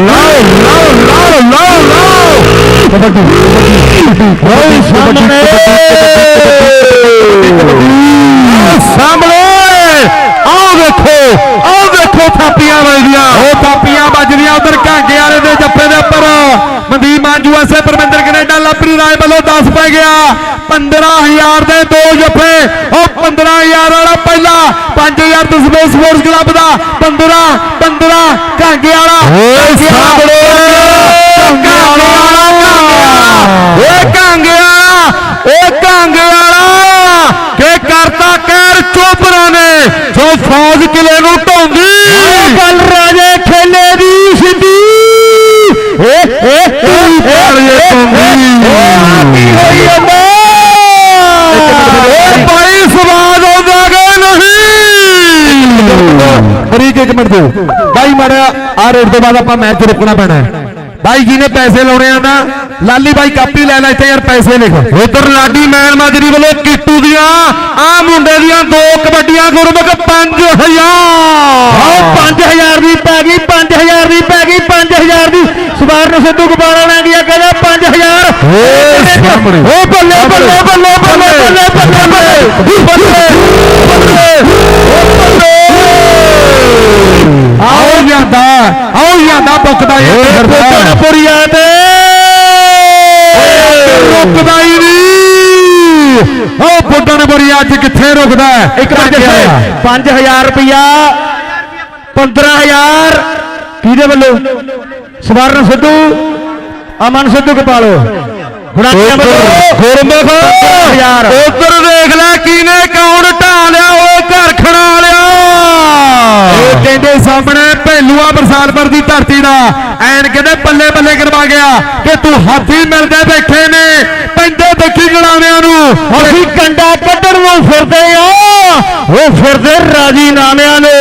ਲਾਓ ਲਾਓ ਲਾਓ ਲਾਓ ਲਾਓ ਓਏ ਸਾਹਮਣੇ ਸਾਹਮਣੇ ਆਓ ਵੇਖੋ ਆਓ ਵੇਖੋ ਥਾਪੀਆਂ ਵੱਜਦੀਆਂ। ਉਹ ਥਾਪੀਆਂ ਵੱਜਦੀਆਂ ਉਧਰ ਘਾਂਗੇ ਵਾਲੇ ਦੇ ਜੱਫੇ ਦੇ ਉੱਪਰ। ਮਨਦੀਪ ਮਾਨਜੂ ਐਸੇ ਪਰਮਿੰਦਰ ਕੈਨੇਡਾ ਲਾਪਰੀ ਰਾਏ ਵੱਲੋਂ 10 ਪੈ ਗਿਆ। 15000 ਦੇ ਦੋ ਜੱਫੇ। ਉਹ 15000 ਵਾਲਾ ਪਹਿਲਾ 5000 ਦਸਵੇਂ ਸਪੋਰਟਸ ਕਲੱਬ ਦਾ। 15 15 ਘਾਂਗੇ ਵਾਲਾ। ਓਏ ਸਾਹਮਣੇ। ਓਏ ਕਾਂਗੇ ਵਾਲਾ ਓਏ ਕਾਂਗੇ ਵਾਲਾ ਕਿ ਕਰਤਾ ਕਹਿਰ ਚੋਪਰਾ ਨੇ ਜੋ ਫੌਜ ਕਿਲੇ ਨੂੰ ਢਾਉਂਦੀ ਗੱਲ ਰਾਜੇ ਖੇਲੇ ਦੀ ਸਿੱਧੀ ਏ ਏ ਕਾਲੀਏ ਤੁੰਗੀ। ਕੀ ਹੋਈ ਜਾਂਦਾ ਓਏ ਭਾਈ ਸਵਾਦ ਆਉਂਦਾ ਕਿ ਨਹੀਂ ਬਰੀਕ ਇੱਕ ਮਿੰਟ ਦਿਓ ਬਾਈ ਮਾੜਾ ਆ ਰੇਡ ਤੋਂ ਬਾਅਦ ਆਪਾਂ ਮੈਚ ਰੁਕਣਾ ਪੈਣਾ ਹੈ ਬਾਈ ਜੀ ਨੇ ਪੈਸੇ ਲਾਉਣੇ ਆ ਨਾ ਲਾਲੀ ਬਾਈ ਕਾਪੀ ਲੈ ਲੈ ਇੱਥੇ ਯਾਰ ਪੈਸੇ ਲਿਖ ਉਧਰ ਲਾਡੀ ਮੈਨ ਮਾਜਰੀ ਵੱਲੋਂ ਕਿੱਟੂ ਦੀਆਂ ਆ ਮੁੰਡੇ ਦੀਆਂ ਦੋ ਕਬੱਡੀਆਂ ਗੁਰਮੁਖ 5000 ਆਓ 5000 ਦੀ ਪੈ ਗਈ 5000 ਦੀ ਪੈ ਗਈ 5000 ਦੀ ਸਵਾਰਨ ਸਿੱਧੂ ਗਬਾਰਾ ਨਾ ਗਿਆ ਕਹਿੰਦਾ 5000 ਓਏ ਸਾਹਮਣੇ ਓ ਬੱਲੇ ਬੱਲੇ ਬੱਲੇ ਬੱਲੇ ਬੱਲੇ ਬੱਲੇ ਬੱਲੇ ਆਓ ਜਾਂਦਾ ਆਓ ਜਾਂਦਾ ਬੁੱਕਦਾ ਇਹ ਫਿਰਦਾ ਪੁਰੀਆ ਤੇ ਰੁਕਦਾ ਹੀ ਨਹੀਂ। ਉਹ ਬੁੱਢਣ ਬਰੀ ਅੱਜ ਕਿੱਥੇ ਰੁਕਦਾ? ਇੱਕ ਮਿੰਟ ਘਾਂਗੇ ਵਾਲਾ। 5000 ਰੁਪਇਆ 15000 ਕਿਹਦੇ ਵੱਲੋਂ? ਸਵਰਨ ਸਿੱਧੂ ਅਮਨ ਸਿੱਧੂ ਕਪਾਲੋ ਗੁਣਾਚੀਆਂ ਵੱਲੋਂ। ਗੁਰਮੁਖ 15000 ਉਧਰ ਦੇਖ ਲੈ ਕਿਨੇ ਕੌਣ ਢਾ ਲਿਆ ਓਏ ਘਰ ਖੜਾ ਲਿਆ। ਇਹ ਕਹਿੰਦੇ ਸਾਹਮਣੇ ਭੇਲੂਆ ਬਰਸਾਲਪੁਰ ਦੀ ਧਰਤੀ ਦਾ। ਐਨ ਕਹਿੰਦੇ ਬੱਲੇ ਬੱਲੇ ਕਰਵਾ ਗਿਆ ਕਿ ਤੂੰ ਹਾਥੀ ਮਿਲਦੇ ਬੈਠੇ ਨੇ ਪੈਂਦੇ ਦੇਖੀ ਗਣਾਵਿਆਂ ਨੂੰ। ਅਸੀਂ ਕੰਡਾ ਕੱਢਣ ਨੂੰ ਫਿਰਦੇ ਆ। ਉਹ ਫਿਰਦੇ ਰਾਜੀ ਨਾਮਿਆਂ ਨੇ।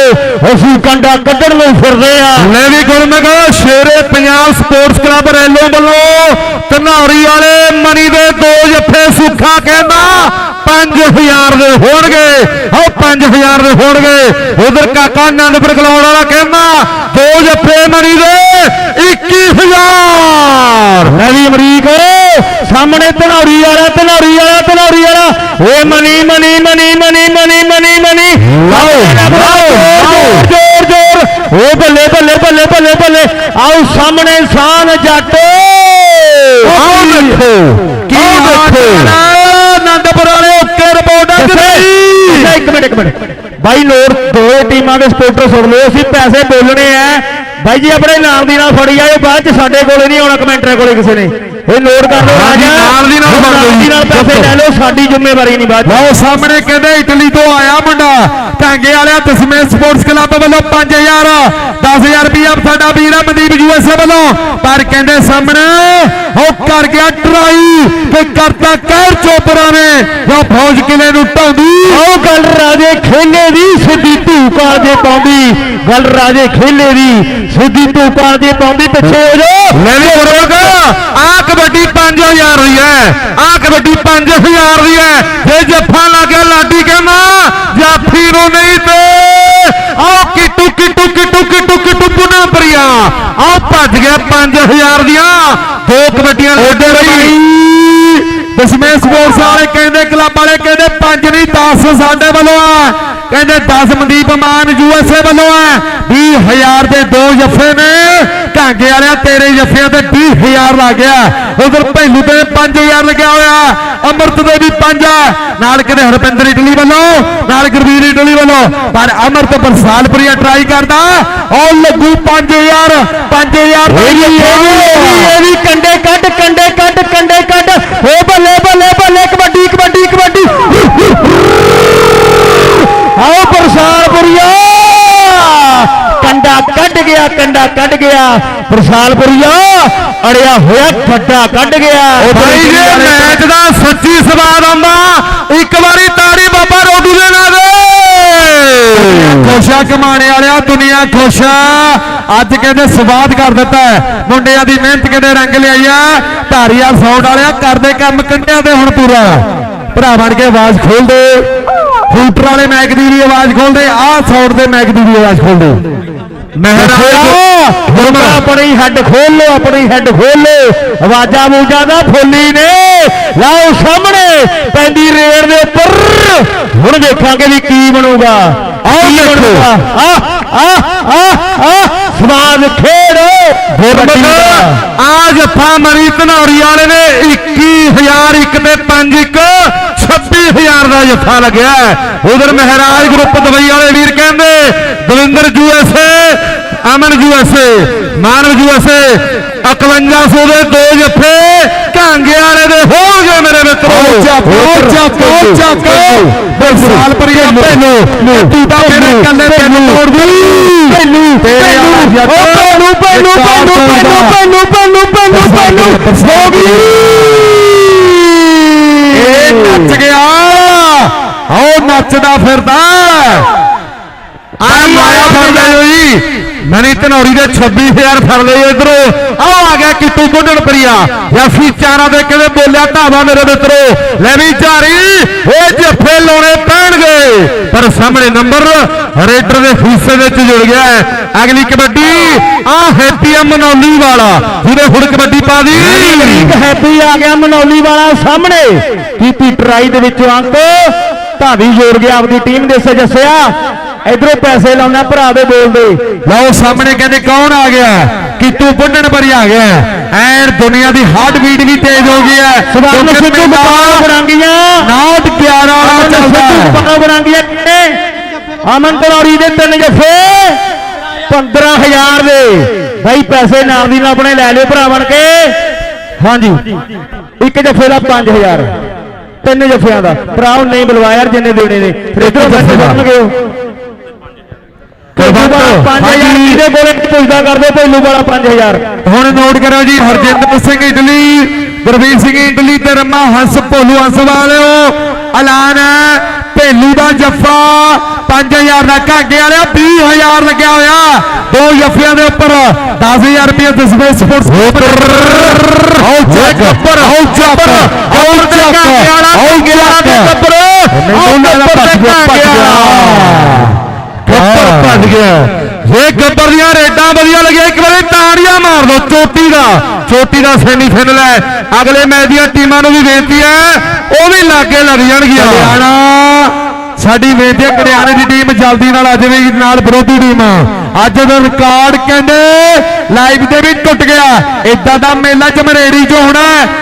ਅਸੀਂ ਕੰਡਾ ਕੱਢਣ ਨੂੰ ਫਿਰਦੇ ਆ। ਲੈ ਵੀ ਗੁਰਮੁਖ ਸ਼ੇਰੇ ਪੰਜਾਬ ਸਪੋਰਟਸ ਕਲੱਬ ਰੈਲੋ ਵੱਲੋਂ ਧਨੌਰੀ ਵਾਲੇ ਮਣੀ ਦੇ ਦੋ ਜੱਫੇ ਸੁੱਖਾ ਕਹਿੰਦਾ 5000 ਦੇ ਹੋਣਗੇ। ਹੋ 5000 ਦੇ ਹੋਣਗੇ। ਉਧਰ ਕਾਕਾ ਆਨੰਦਪੁਰ ਕਲੌੜ ਵਾਲਾ ਕਹਿੰਦਾ ਦੋ ਜੱਫੇ ਮਣੀ ਦੇ 21000 ਨਵੀਂ ਅਮਰੀਕ ਸਾਹਮਣੇ ਧਨੌਰੀ ਵਾਲਾ ਧਨੌਰੀ ਵਾਲਾ ਧਨੌਰੀ ਵਾਲਾ। ਓਏ ਮਨੀ ਮਨੀ ਮਨੀ ਮਨੀ ਮਨੀ ਮਨੀ ਮਨੀ। ਲਾਓ ਜੋਰ ਜੋਰ ਓ ਬੱਲੇ ਬੱਲੇ ਬੱਲੇ ਬੱਲੇ ਬੱਲੇ। ਆਓ ਸਾਹਮਣੇ ਸਾਨ ਜੱਟ। ਆਓ ਦੇਖੋ ਕੀ ਆਓ ਦੇਖੋ ਆਨੰਦਪੁਰ ਵਾਲੇ ਓਕੇ ਰਿਪੋਰਟ ਆ ਕਿ ਨਹੀਂ ਅੱਛਾ, ਇੱਕ ਮਿੰਟ, ਇੱਕ ਮਿੰਟ। ਬਾਈ ਲੋੜ, ਦੋ ਟੀਮਾਂ ਦੇ ਸਪੋਰਟਰ ਸੁਣ ਲਓ, ਅਸੀਂ ਪੈਸੇ ਬੋਲਣੇ ਆ। ਬਾਈ ਜੀ, ਆਪਣੇ ਨਾਮ ਦੀ ਨਾਲ ਫੜੀ ਆਇਓ ਬਾਅਦ ਚ ਸਾਡੇ ਕੋਲੇ ਨਹੀਂ ਆਉਣਾ, ਕਮੈਂਟਰ ਕੋਲੇ ਕਿਸੇ ਨੇ। ਇਹ ਨੋਟ ਕਰ ਲਓ ਹਾਂਜੀ, ਰਾਜਾ। ਨਾਲ ਦੀ ਨਾਲ ਦੀ ਨਾਲ ਪੈਸੇ ਲੈ ਲਓ ਸਾਡੀ ਜ਼ਿੰਮੇਵਾਰੀ ਨਹੀਂ ਬਾਅਦ ਚ। ਲਓ ਸਾਹਮਣੇ ਕਹਿੰਦੇ ਇਟਲੀ ਤੋਂ ਆਇਆ ਮੁੰਡਾ। ਢਾਂਗੇ ਵਾਲਿਆ ਦਸਵੇਂ ਸਪੋਰਟਸ ਕਲੱਬ ਵੱਲੋਂ 5000 10000 ਰੁਪਇਆ ਸਾਡਾ ਵੀਰ ਆ ਮਨਦੀਪ ਯੂਐਸਏ ਵੱਲੋਂ। ਪਰ ਕਹਿੰਦੇ ਸਾਹਮਣੇ ਉਹ ਕਰ ਗਿਆ ਟਰਾਈ ਤੇ ਕਰਤਾ ਕਹਿਰ ਚੋਪਰਾ ਨੇ। ਜੋ ਫੌਜ ਕਿਲੇ ਨੂੰ ਢਾਉਂਦੀ। ਆਓ ਗੱਲ ਰਾਜੇ ਖੇਲੇ ਦੀ ਸਿੱਧੀ ਧੂਪਾਲ ਦੇ ਪਾਉਂਦੀ। ਗੱਲ ਰਾਜੇ ਖੇਲੇ ਦੀ ਸਿੱਧੀ ਧੂਪਾਲ ਦੇ ਪਾਉਂਦੀ ਪਿੱਛੇ ਹੋ ਜਾ ਲੈ ਵੀ ਗੁਰਮੁਖ ਆ ਕਬੱਡੀ 5000 ਦੀ ਹੈ। ਆ ਕਬੱਡੀ 5000 ਦੀ ਹੈ। ਜੇ ਜੱਫਾ ਲੱਗਿਆ ਲਾਡੀ ਕਹਿੰਦਾ ਜਾਫੀ ਨੂੰ ਨਹੀਂ ਤੇ। ਆਹ ਕਿਟੂ ਕਿਟੂ ਕਿਟੂ ਕਿਟੂ ਕਿਟੂ ਪੁਨਾ ਪਰੀਆ ਆਹ ਭੱਜ ਗਿਆ 5000 ਦੀਆਂ। ਦੋ ਕਬੱਡੀਆਂ ਲੱਗੇ ਰਹੀ ਦਸਵੇਂ ਸਪੋਰਟਸ ਵਾਲੇ ਕਹਿੰਦੇ ਕਲੱਬ ਵਾਲੇ ਕਹਿੰਦੇ 5 ਨਹੀਂ 10 ਸਾਡੇ ਵੱਲੋਂ ਆ। ਕਹਿੰਦੇ 10 ਮਨਦੀਪ ਮਾਨ ਯੂਐਸਏ ਵੱਲੋਂ ਹੈ 20000 ਦੇ ਦੋ ਜੱਫੇ ਨੇ। ਕਾਂਗੇ ਵਾਲਿਆ ਤੇਰੇ ਜੱਫਿਆਂ ਤੇ 20000 ਲੱਗ ਗਿਆ। ਉਧਰ ਭੈਲੂ ਤੇ 5000 ਲੱਗਿਆ ਹੋਇਆ। ਅਮਰਤ ਦੇ ਵੀ 5 ਆ। ਨਾਲ ਕਿਤੇ ਹਰਪਿੰਦਰ ਇਟਲੀ ਵੱਲੋਂ ਨਾਲ ਗੁਰਵੀਰ ਇਟਲੀ ਵੱਲੋਂ। ਪਰ ਅਮਰਤ ਬਰਸਾਲਪੁਰੀਆ ਟਰਾਈ ਕਰਦਾ। ਉਹ ਲੱਗੂ 5000 5000 ਇਹ ਵੀ ਕੰਡੇ ਕੱਢ ਕੰਡੇ ਕੱਢ ਕੰਡੇ ਕੱਢ। ਓ ਬੱਲੇ ਬੱਲੇ ਬੱਲੇ ਕਬੱਡੀ ਕਬੱਡੀ ਕਬੱਡੀ ਆਓ ਪ੍ਰਸਾਲਪੁਰੀਆ ਕੰਡਾ ਕੱਢ ਗਿਆ ਕੰਡਾ ਕੱਢ ਗਿਆ। ਪ੍ਰਸਾਲਪੁਰੀਆ ਅੜਿਆ ਹੋਇਆ ਖੱਡਾ ਕੱਢ ਗਿਆ। ਭਾਈ ਜੇ ਮੈਚ ਦਾ ਸੱਚੀ ਸਵਾਦ ਆਉਂਦਾ। ਇੱਕ ਵਾਰੀ ਤਾੜੀ ਬਾਬਾ ਰੋਡੂ ਦੇ ਨਾਂ ਦੇ ਖੁਸ਼ਾ ਕਮਾਣੇ ਵਾਲਿਆ ਦੁਨੀਆ ਖੁਸ਼ਾ ਅੱਜ ਕਹਿੰਦੇ ਸਵਾਦ ਕਰ ਦਿੱਤਾ। ਮੁੰਡਿਆਂ ਦੀ ਮਿਹਨਤ ਕਹਿੰਦੇ ਰੰਗ ਲਿਆਈ ਆ। ਧਾਰੀਆ ਸੌਂਡ ਵਾਲਿਆ ਕਰਦੇ ਕੰਮ ਕੰਡਿਆਂ ਤੇ ਹੁਣ ਪੂਰਾ। ਭਰਾ ਬਣ ਕੇ ਆਵਾਜ਼ ਖੋਲ ਦੇ ਹੂਟਰ ਵਾਲੇ ਮੈਕ ਦੀ ਵੀ ਆਵਾਜ਼ ਖੋਲ ਦੇ ਆਹ ਸੌਂਡ ਦੇ ਮੈਕ ਦੀ ਵੀ ਆਵਾਜ਼ ਖੋਲ ਦੇ ਮਹਾਰਾਜ ਹੁਣ ਆਪਣੀ ਹੈੱਡ ਖੋਲ ਲੋ ਆਪਣੀ ਹੈੱਡ ਖੋਲ ਲੋ ਆਵਾਜ਼ਾਂ ਮੂਜਾਂ ਦਾ ਫੁੱਲੀ ਨੇ। ਲਾਓ ਸਾਹਮਣੇ ਪੈਂਦੀ ਰੇਡ ਦੇ ਉੱਪਰ। ਹੁਣ ਦੇਖਾਂਗੇ ਵੀ ਕੀ ਬਣੂਗਾ। ਆਓ ਦੇਖੋ। ਆ ਆ ਆ ਆ ਸਮਾਜ ਖੇਡ। ਗੁਰਮਤਿ ਦਾ ਆ। ਜੱਫਾ ਮਰੀ ਧਨੌਰੀ ਵਾਲੇ ਨੇ 21001 ਤੇ 51 ਹਜ਼ਾਰ ਦਾ ਜੱਥਾ ਲੱਗਿਆ ਉਧਰ ਮਹਾਰਾਜ ਗਰੁੱਪ ਦਵਾਈ ਵਾਲੇ ਵੀਰ ਕਹਿੰਦੇ ਦਵਿੰਦਰ ਜੂ USA Aman USA Manav USA 5100 ਦੇ ਦੋ ਜੱਥੇ ਢਾਂਗੇ ਵਾਲੇ ਦੇ ਹੋ ਗਏ ਮੇਰੇ ਮਿੱਤਰੋ ਪਹੁੰਚਾ ਪਹੁੰਚਾ ਪਹੁੰਚਾ ਸਾਲ ਪਰਿਆ ਤੈਨੂੰ ਤੂੰ ਤਾਂ ਮੇਰੇ ਕੰਨੇ ਤੇ ਤੋੜ ਦੂ ਤੈਨੂੰ ਤੇਰੇ ਆਲਾ ਜੱਟ ਤੈਨੂੰ ਤੈਨੂੰ ਤੈਨੂੰ ਤੈਨੂੰ ਤੈਨੂੰ ਤੈਨੂੰ ਤੈਨੂੰ ਹੋ ਗਈ ਨੱਚ ਗਿਆ। ਉਹ ਨੱਚਦਾ ਫਿਰਦਾ। ਆ ਮਾਇਆ ਫੜ ਲਿਓ ਜੀ। ਮਨੀ ਧਨੌਰੀ ਦੇ 26000 ਫੜ ਲਏ ਇਧਰੋਂ। ਆਹ ਆ ਗਿਆ ਕਿੱਟੂ ਗੁੰਡਣ ਪਰੀਆ। ਯਾਸੀ ਚਾਰਾ ਦੇ ਕਿਵੇਂ ਬੋਲਿਆ? ਢਾਵਾ ਮੇਰੇ ਮਿੱਤਰੋ। ਲੈ ਵੀ ਝਾਰੀ ਇਹ ਜੱਫੇ ਲਾਉਣੇ ਪੈਣਗੇ। ਪਰ ਸਾਹਮਣੇ ਨੰਬਰ, ਰੇਡਰ ਦੇ ਹਿੱਸੇ ਵਿੱਚ ਜੁੜ ਗਿਆ ਹੈ। ਅਗਲੀ ਕਬੱਡੀ, ਆ ਹੈਪੀ ਆ ਮਨੌਲੀ ਵਾਲਾ। ਜਿਹਨੇ ਹੁਣ ਕਬੱਡੀ ਪਾ ਦੀ। ਹੈਪੀ ਆ ਗਿਆ ਮਨੌਲੀ ਵਾਲਾ ਸਾਹਮਣੇ। ਕੀਤੀ ਟਰਾਈ ਦੇ ਵਿੱਚੋਂ ਅੰਕ? ਧਾਵੀ ਜੋੜ ਗਿਆ ਆਪਦੀ ਟੀਮ ਦੇ ਸਜੱਸਿਆ। ਇਧਰੋਂ ਪੈਸੇ ਲਾਉਣਾ ਭਰਾ ਦੇ ਬੋਲ ਦੇ। ਲਓ ਸਾਹਮਣੇ ਕਹਿੰਦੇ ਕੌਣ ਆ ਗਿਆ? ਕਿੱਤੂ ਗੁੰਡਣ ਪਰੀ ਆ ਗਿਆ। ਐਨ ਦੁਨੀਆ ਦੀ ਹਾਰਟ ਬੀਟ ਵੀ ਤੇਜ਼ ਹੋ ਗਈ ਹੈ। ਸਵਰਨ ਕਿਉਂਕਿ ਸਿੱਧੂ ਮੈਦਾਨ ਬਕਾਲ ਬਣਾਂਗੀਆਂ 911 ਵਾਲਾ ਅਮਨ ਚੱਲਦਾ ਸਿੱਧੂ ਹੈ। ਬਕਾਲ ਬਣਾਂਗੀਆਂ ਕਿੰਨੇ? ਅਮਨ ਤਨੌਰੀ ਦੇ ਤਿੰਨ ਜੱਫੇ। 15000 ਦੇ। ਭਾਈ ਪੈਸੇ ਨਾਲ ਦੀ ਨਾਲ ਆਪਣੇ ਲੈ ਲਿਓ ਭਰਾ ਬਣ ਕੇ। ਹਾਂਜੀ। ਇੱਕ ਜੱਫੇ ਦਾ 5000 ਤਿੰਨ ਜੱਫਿਆਂ ਦਾ। ਭਰਾ ਉਹ ਨਹੀਂ ਬੁਲਵਾ ਯਾਰ ਜਿੰਨੇ ਦੇਣੇ ਨੇ। ਫਿਰ ਇਧਰੋਂ ਪੈਸੇ ਬਣਨਗੇ ਉਹ। ਕੁਲਵੰਤ, 5000 ਹਾਂਜੀ। ਕਿਹਦੇ ਕੋਲੇ ਪੁੱਛਦਾ ਕਰਦੇ ਭੇਲੂ ਵਾਲਾ 5000 ਹੁਣ ਨੋਟ ਕਰੋ ਜੀ ਹਰਜਿੰਦਰ ਸਿੰਘ ਇਟਲੀ ਗੁਰਵੀਰ ਸਿੰਘ ਇਟਲੀ ਤੇ ਰਮਾ ਹੰਸ ਭੋਲੂ ਹੰਸ ਵਾਲਿਓ ਐਲਾਨ ਹੈ ਭੇਲੂ ਦਾ ਜੱਫਾ 5000 ਦਾ ਘਾਗੇ ਵਾਲਿਆ 20000 ਲੱਗਿਆ ਹੋਇਆ ਦੋ ਜੱਫਿਆਂ ਦੇ ਉੱਪਰ 10000 ਰੁਪਏ ਦਸਵੇਂ ਸਪੋਰਟਸ ਆਓ ਚੱਕ ਉੱਪਰ ਆਓ ਚੱਕ ਆਓ ਚੱਕ ਆਓ ਗੱਬਰ ਮੈਨੂੰ ਲੱਗਦਾ ਭੱਜ ਗਿਆ ਭੱਜ ਗਿਆ ਗੱਬਰ ਭੱਜ ਗਿਆ। ਇਹ ਗੱਬਰ ਦੀਆਂ ਰੇਡਾਂ ਵਧੀਆ ਲੱਗਿਆ। ਇੱਕ ਵਾਰੀ ਤਾੜੀਆਂ ਮਾਰ ਦੋ ਚੋਟੀ ਦਾ। ਚੋਟੀ ਦਾ ਸੈਮੀਫਾਈਨਲ ਹੈ। ਅਗਲੇ ਮੈਚ ਦੀਆਂ ਟੀਮਾਂ ਨੂੰ ਵੀ ਬੇਨਤੀ ਹੈ ਉਹ ਵੀ ਲਾਗੇ ਲੱਗ ਜਾਣਗੀਆਂ। ਕੜਿਆਣਾ ਸਾਡੀ ਬੇਨਤੀ ਹੈ ਕੜਿਆਣੇ ਦੀ ਟੀਮ ਜਲਦੀ ਨਾਲ ਅੱਜ ਵੀ ਨਾਲ ਵਿਰੋਧੀ ਟੀਮ। ਅੱਜ ਦਾ ਰਿਕਾਰਡ ਕਹਿੰਦੇ ਲਾਈਵ ਦੇ ਵੀ ਟੁੱਟ ਗਿਆ। ਇਦਾਂ ਦਾ ਮੇਲਾ ਚਮਰੇੜੀ ਚ ਹੋਣਾ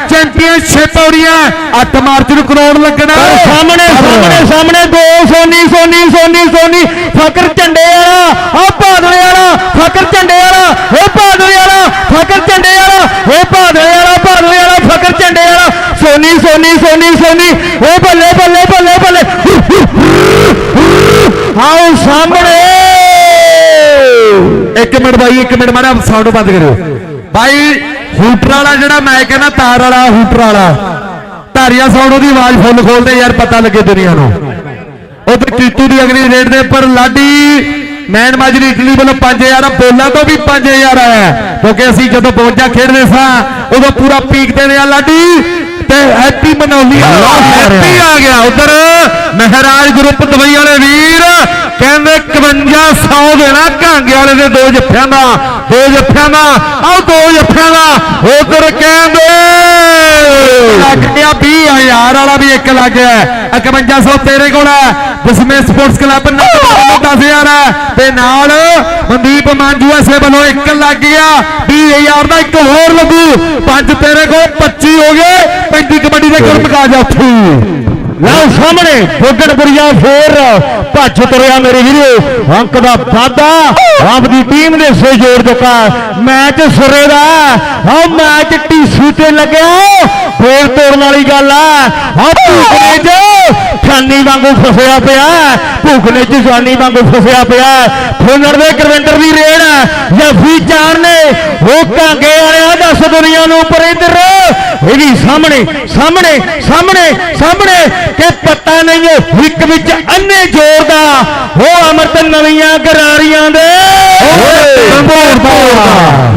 ਚੈਂਪੀਅਨਸ਼ਿਪ ਹੋ ਰਹੀ ਹੈ। 8 ਮਾਰਚ ਨੂੰ ਕਰੋੜ ਲੱਗਣਾ ਸਾਹਮਣੇ ਸਾਹਮਣੇ ਸਾਹਮਣੇ ਦੋ ਸੋਨੀ ਸੋਨੀ ਸੋਨੀ ਸੋਨੀ। ਫਕਰ ਝੰਡੇ ਵਾਲਾ ਆ ਭਾਦਲੇ ਵਾਲਾ, ਫਕਰ ਝੰਡੇ ਵਾਲਾ ਓ ਭਾਦਲੇ ਵਾਲਾ, ਫਕਰ ਝੰਡੇ ਵਾਲਾ ਓ ਭਾਦਲੇ ਵਾਲਾ ਭਾਦਲੇ ਵਾਲਾ, ਫਕਰ ਝੰਡੇ ਵਾਲਾ। ਸੋਨੀ ਸੋਨੀ ਸੋਨੀ ਸੋਨੀ ਓ ਬੱਲੇ ਬੱਲੇ ਬੱਲੇ ਬੱਲੇ। ਆਓ ਸਾਹਮਣੇ ਇੱਕ ਮਿੰਟ ਬਾਈ, ਇੱਕ ਮਿੰਟ ਮਾੜਾ ਸਾਊਂਡ ਬੰਦ ਕਰਿਓ। ਬਾਈ, ਹੂਟਰ ਵਾਲਾ ਜਿਹੜਾ ਮੈਂ ਕਹਿੰਦਾ ਤਾਰ ਵਾਲਾ, ਹੂਟਰ ਵਾਲਾ। ਧਾਰੀਆ ਸਾਊਂਡ ਉਹਦੀ ਆਵਾਜ਼ ਫੁੱਲ ਖੋਲਦੇ ਯਾਰ, ਪਤਾ ਲੱਗੇ ਦੁਨੀਆ ਨੂੰ। ਉਧਰ ਕੀਤੂ ਦੀ ਅਗਲੀ ਰੇਟ ਦੇ ਉੱਪਰ ਲਾਡੀ, ਮੈਨ ਮਾਜਰੀ ਇਟਲੀ ਵੱਲੋਂ 5000 ਬੋਲਾਂ ਤੋਂ ਵੀ 5000 ਆਇਆ। ਕਿਉਂਕਿ ਅਸੀਂ ਜਦੋਂ ਪਹੁੰਚਾ ਖੇਡਦੇ ਸਾਂ, ਉਦੋਂ ਪੂਰਾ ਪੀਕ ਤੇ ਰਿਹਾ ਲਾਡੀ। ਤੇ ਹੈਪੀ ਮਨੌਲੀ ਹੈਪੀ ਆ ਗਿਆ। ਉਧਰ ਮਹਾਰਾਜ ਗਰੁੱਪ ਦਵਾਈ ਵਾਲੇ ਵੀਰ ਕਹਿੰਦੇ 5100 ਦੇਣਾ ਕਾਂਗੇ ਵਾਲੇ ਦੇ ਦੋ ਜੱਫਿਆਂ ਦਾ ਦੋ ਜੱਫਿਆਂ ਦਾ ਆਹ ਦੋ ਜੱਫਿਆਂ ਦਾ। ਉਧਰ ਕਹਿੰਦੇ ਲੱਗ ਗਿਆ 20000 ਵਾਲਾ ਵੀ ਇੱਕ ਲੱਗ ਗਿਆ। 5100 ਤੇਰੇ ਕੋਲ ਹੈ। ਦਸਵੇਂ ਸਪੋਰਟਸ ਕਲੱਬ ਨੰਬਰ ਵੱਲੋਂ 10000 ਹੈ। ਤੇ ਨਾਲ ਮਨਦੀਪ ਮਾਂਜੂ ਐਸੇ ਵੱਲੋਂ ਇੱਕ ਲੱਗ ਗਿਆ। 20000 ਦਾ ਇੱਕ ਹੋਰ ਲੱਗੂ। ਪੰਜ ਤੇਰੇ ਕੋਲ 25 ਹੋ ਗਏ। 35 ਕਬੱਡੀ ਦੇ ਗੁਰਮੁਖ ਆ ਜਾ ਉੱਥੇ ਲਓ ਸਾਹਮਣੇ ਫੋਗਣਪੁਰੀਆ ਫੇਰ ਭੱਜ ਤੁਰਿਆ ਮੇਰੇ ਵੀਰੋ ਅੰਕ ਦਾ ਵਾਧਾ। ਆਪਦੀ ਟੀਮ ਦੇ ਸੇ ਜੋੜ ਮੈਚ ਸਿਰੇ ਦਾ। ਆ ਮੈਚ ਟੀਸੀ ਤੇ ਲੱਗਿਆ। ਫੇਰ ਤੋੜਨ ਵਾਲੀ ਗੱਲ ਆ। ਆ ਭੂਖਨੇ ਚ ਛਾਨੀ ਵਾਂਗੂ ਫਸਿਆ ਪਿਆ। ਭੂਖਨੇ ਚ ਛਾਨੀ ਵਾਂਗੂ ਫਸਿਆ ਪਿਆ। ਫੁੱਲਰ ਦੇ ਕਰਵਿੰਦਰ ਦੀ ਰੇਡ ਜਫੀ ਜਾਨ ਨੇ। ਉਹ ਕਾਂਗੇ ਵਾਲਿਆ, ਦੱਸ ਦੁਨੀਆ ਨੂੰ, ਪਰ ਇੱਧਰ ਇਹ ਸਾਹਮਣੇ ਸਾਹਮਣੇ ਸਾਹਮਣੇ ਸਾਹਮਣੇ ਕਿ ਪਤਾ ਨਹੀਂ ਉਹ ਹਿੱਕ ਵਿੱਚ ਅੰਨੇ ਜ਼ੋਰ ਦਾ। ਉਹ ਅਮਰਤ ਨਵੀਆਂ ਗਰਾਰੀਆਂ ਦੇ।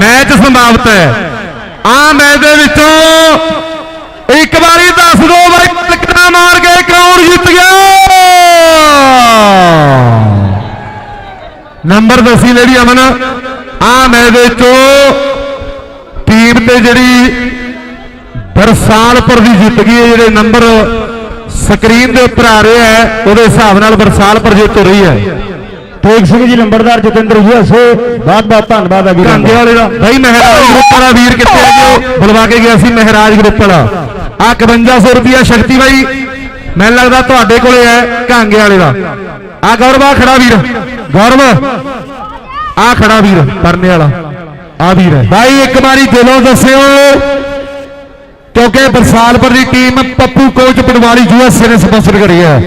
ਮੈਚ ਸਮਾਪਤ ਹੈ। ਆ ਮੈਚ ਦੇ ਵਿੱਚੋਂ ਇੱਕ ਵਾਰੀ ਦੱਸ ਦੋ ਬਾਈ ਟਿਕਟਾਂ ਮਾਰ ਕੇ ਕੌਣ ਜਿੱਤ ਗਿਆ। ਨੰਬਰ ਦੱਸੀ ਲੇਡੀ ਅਮਨ। ਆ ਮੈਚ ਦੇ ਵਿੱਚੋਂ ਟੀਮ ਤੇ ਜਿਹੜੀ ਬਰਸਾਲਪੁਰ ਦੀ ਜਿੱਤ ਗਈ ਹੈ ਜਿਹੜੇ ਨੰਬਰ ਸਕਰੀਨ ਦੇ ਉੱਪਰ ਆ ਰਹੇ ਹੈ ਉਹਦੇ ਹਿਸਾਬ ਨਾਲ ਬਰਸਾਲਪੁਰ ਜਿੱਤ ਹੋ ਰਹੀ ਹੈ। ਤੇਗ ਸਿੰਘ ਜੀ ਲੰਬੜਦਾਰ ਜਤਿੰਦਰ ਜੀ ਹਸੇ ਬਹੁਤ ਬਹੁਤ ਧੰਨਵਾਦ ਆ ਵੀਰਾਂ ਦਾ। ਕਾਂਗੇ ਵਾਲੇ ਦਾ। ਭਾਈ ਮਹਾਰਾਜ ਗਰੁੱਪ ਵਾਲਾ ਵੀਰ ਕਿੱਥੇ ਜੀ? ਉਹ ਬੁਲਵਾ ਕੇ ਗਿਆ ਸੀ ਮਹਾਰਾਜ ਗਰੁੱਪ ਵਾਲਾ। ਆ 5100 ਰੁਪਿਆ ਸ਼ਕਤੀ ਬਾਈ। ਮੈਨੂੰ ਲੱਗਦਾ ਤੁਹਾਡੇ ਕੋਲੇ ਹੈ ਕਾਂਗੇ ਵਾਲੇ ਦਾ। ਆ ਗੌਰਵ ਆ ਖੜਾ ਵੀਰ। ਗੌਰਵ ਆ ਖੜਾ ਵੀਰ ਪਰਨੇ ਵਾਲਾ। ਆ ਵੀਰ ਹੈ। ਭਾਈ ਇੱਕ ਵਾਰੀ ਦਿਲੋਂ ਦੱਸਿਓ। ਕਿਉਂਕਿ ਬਰਸਾਲਪੁਰ ਦੀ team Pappu coach Patwari USA ਨੇ ਸਪਾਂਸਰ ਕਰੀ ਹੈ।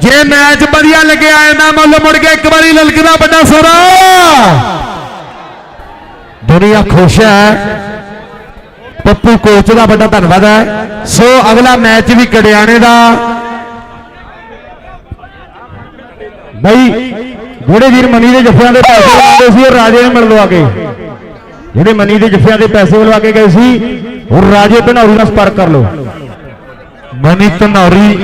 ਜੇ ਮੈਚ ਵਧੀਆ ਲੱਗਿਆ ਇਹਨਾਂ ਮੁੱਲ ਮੁੜ ਕੇ ਇੱਕ ਵਾਰੀ ਲਲਕਦਾ ਵੱਡਾ ਸੋਰਾ। ਦੁਨੀਆ ਖੁਸ਼ ਹੈ। ਪੱਪੂ ਕੋਚ ਦਾ ਵੱਡਾ ਧੰਨਵਾਦ ਹੈ। ਸੋ ਅਗਲਾ ਮੈਚ ਵੀ ਕੜਿਆਣੇ ਦਾ। ਬਈ, ਜਿਹੜੇ ਵੀਰ ਮਨੀ ਦੇ ਜੱਫਿਆਂ ਦੇ ਪੈਸੇ ਲਵਾਉਂਦੇ ਸੀ, ਉਹ ਰਾਜੇ ਨੂੰ ਮਿਲ ਲਵਾ ਕੇ। ਜਿਹੜੇ ਮਨੀ ਦੇ ਜੱਫਿਆਂ ਦੇ ਪੈਸੇ ਲਵਾ ਕੇ ਗਏ ਸੀ ਉਹ ਰਾਜੇ ਧਨੌਰੀ ਨਾਲ ਸੰਪਰਕ ਕਰ ਲਓ ਮਨੀ ਧਨੌਰੀ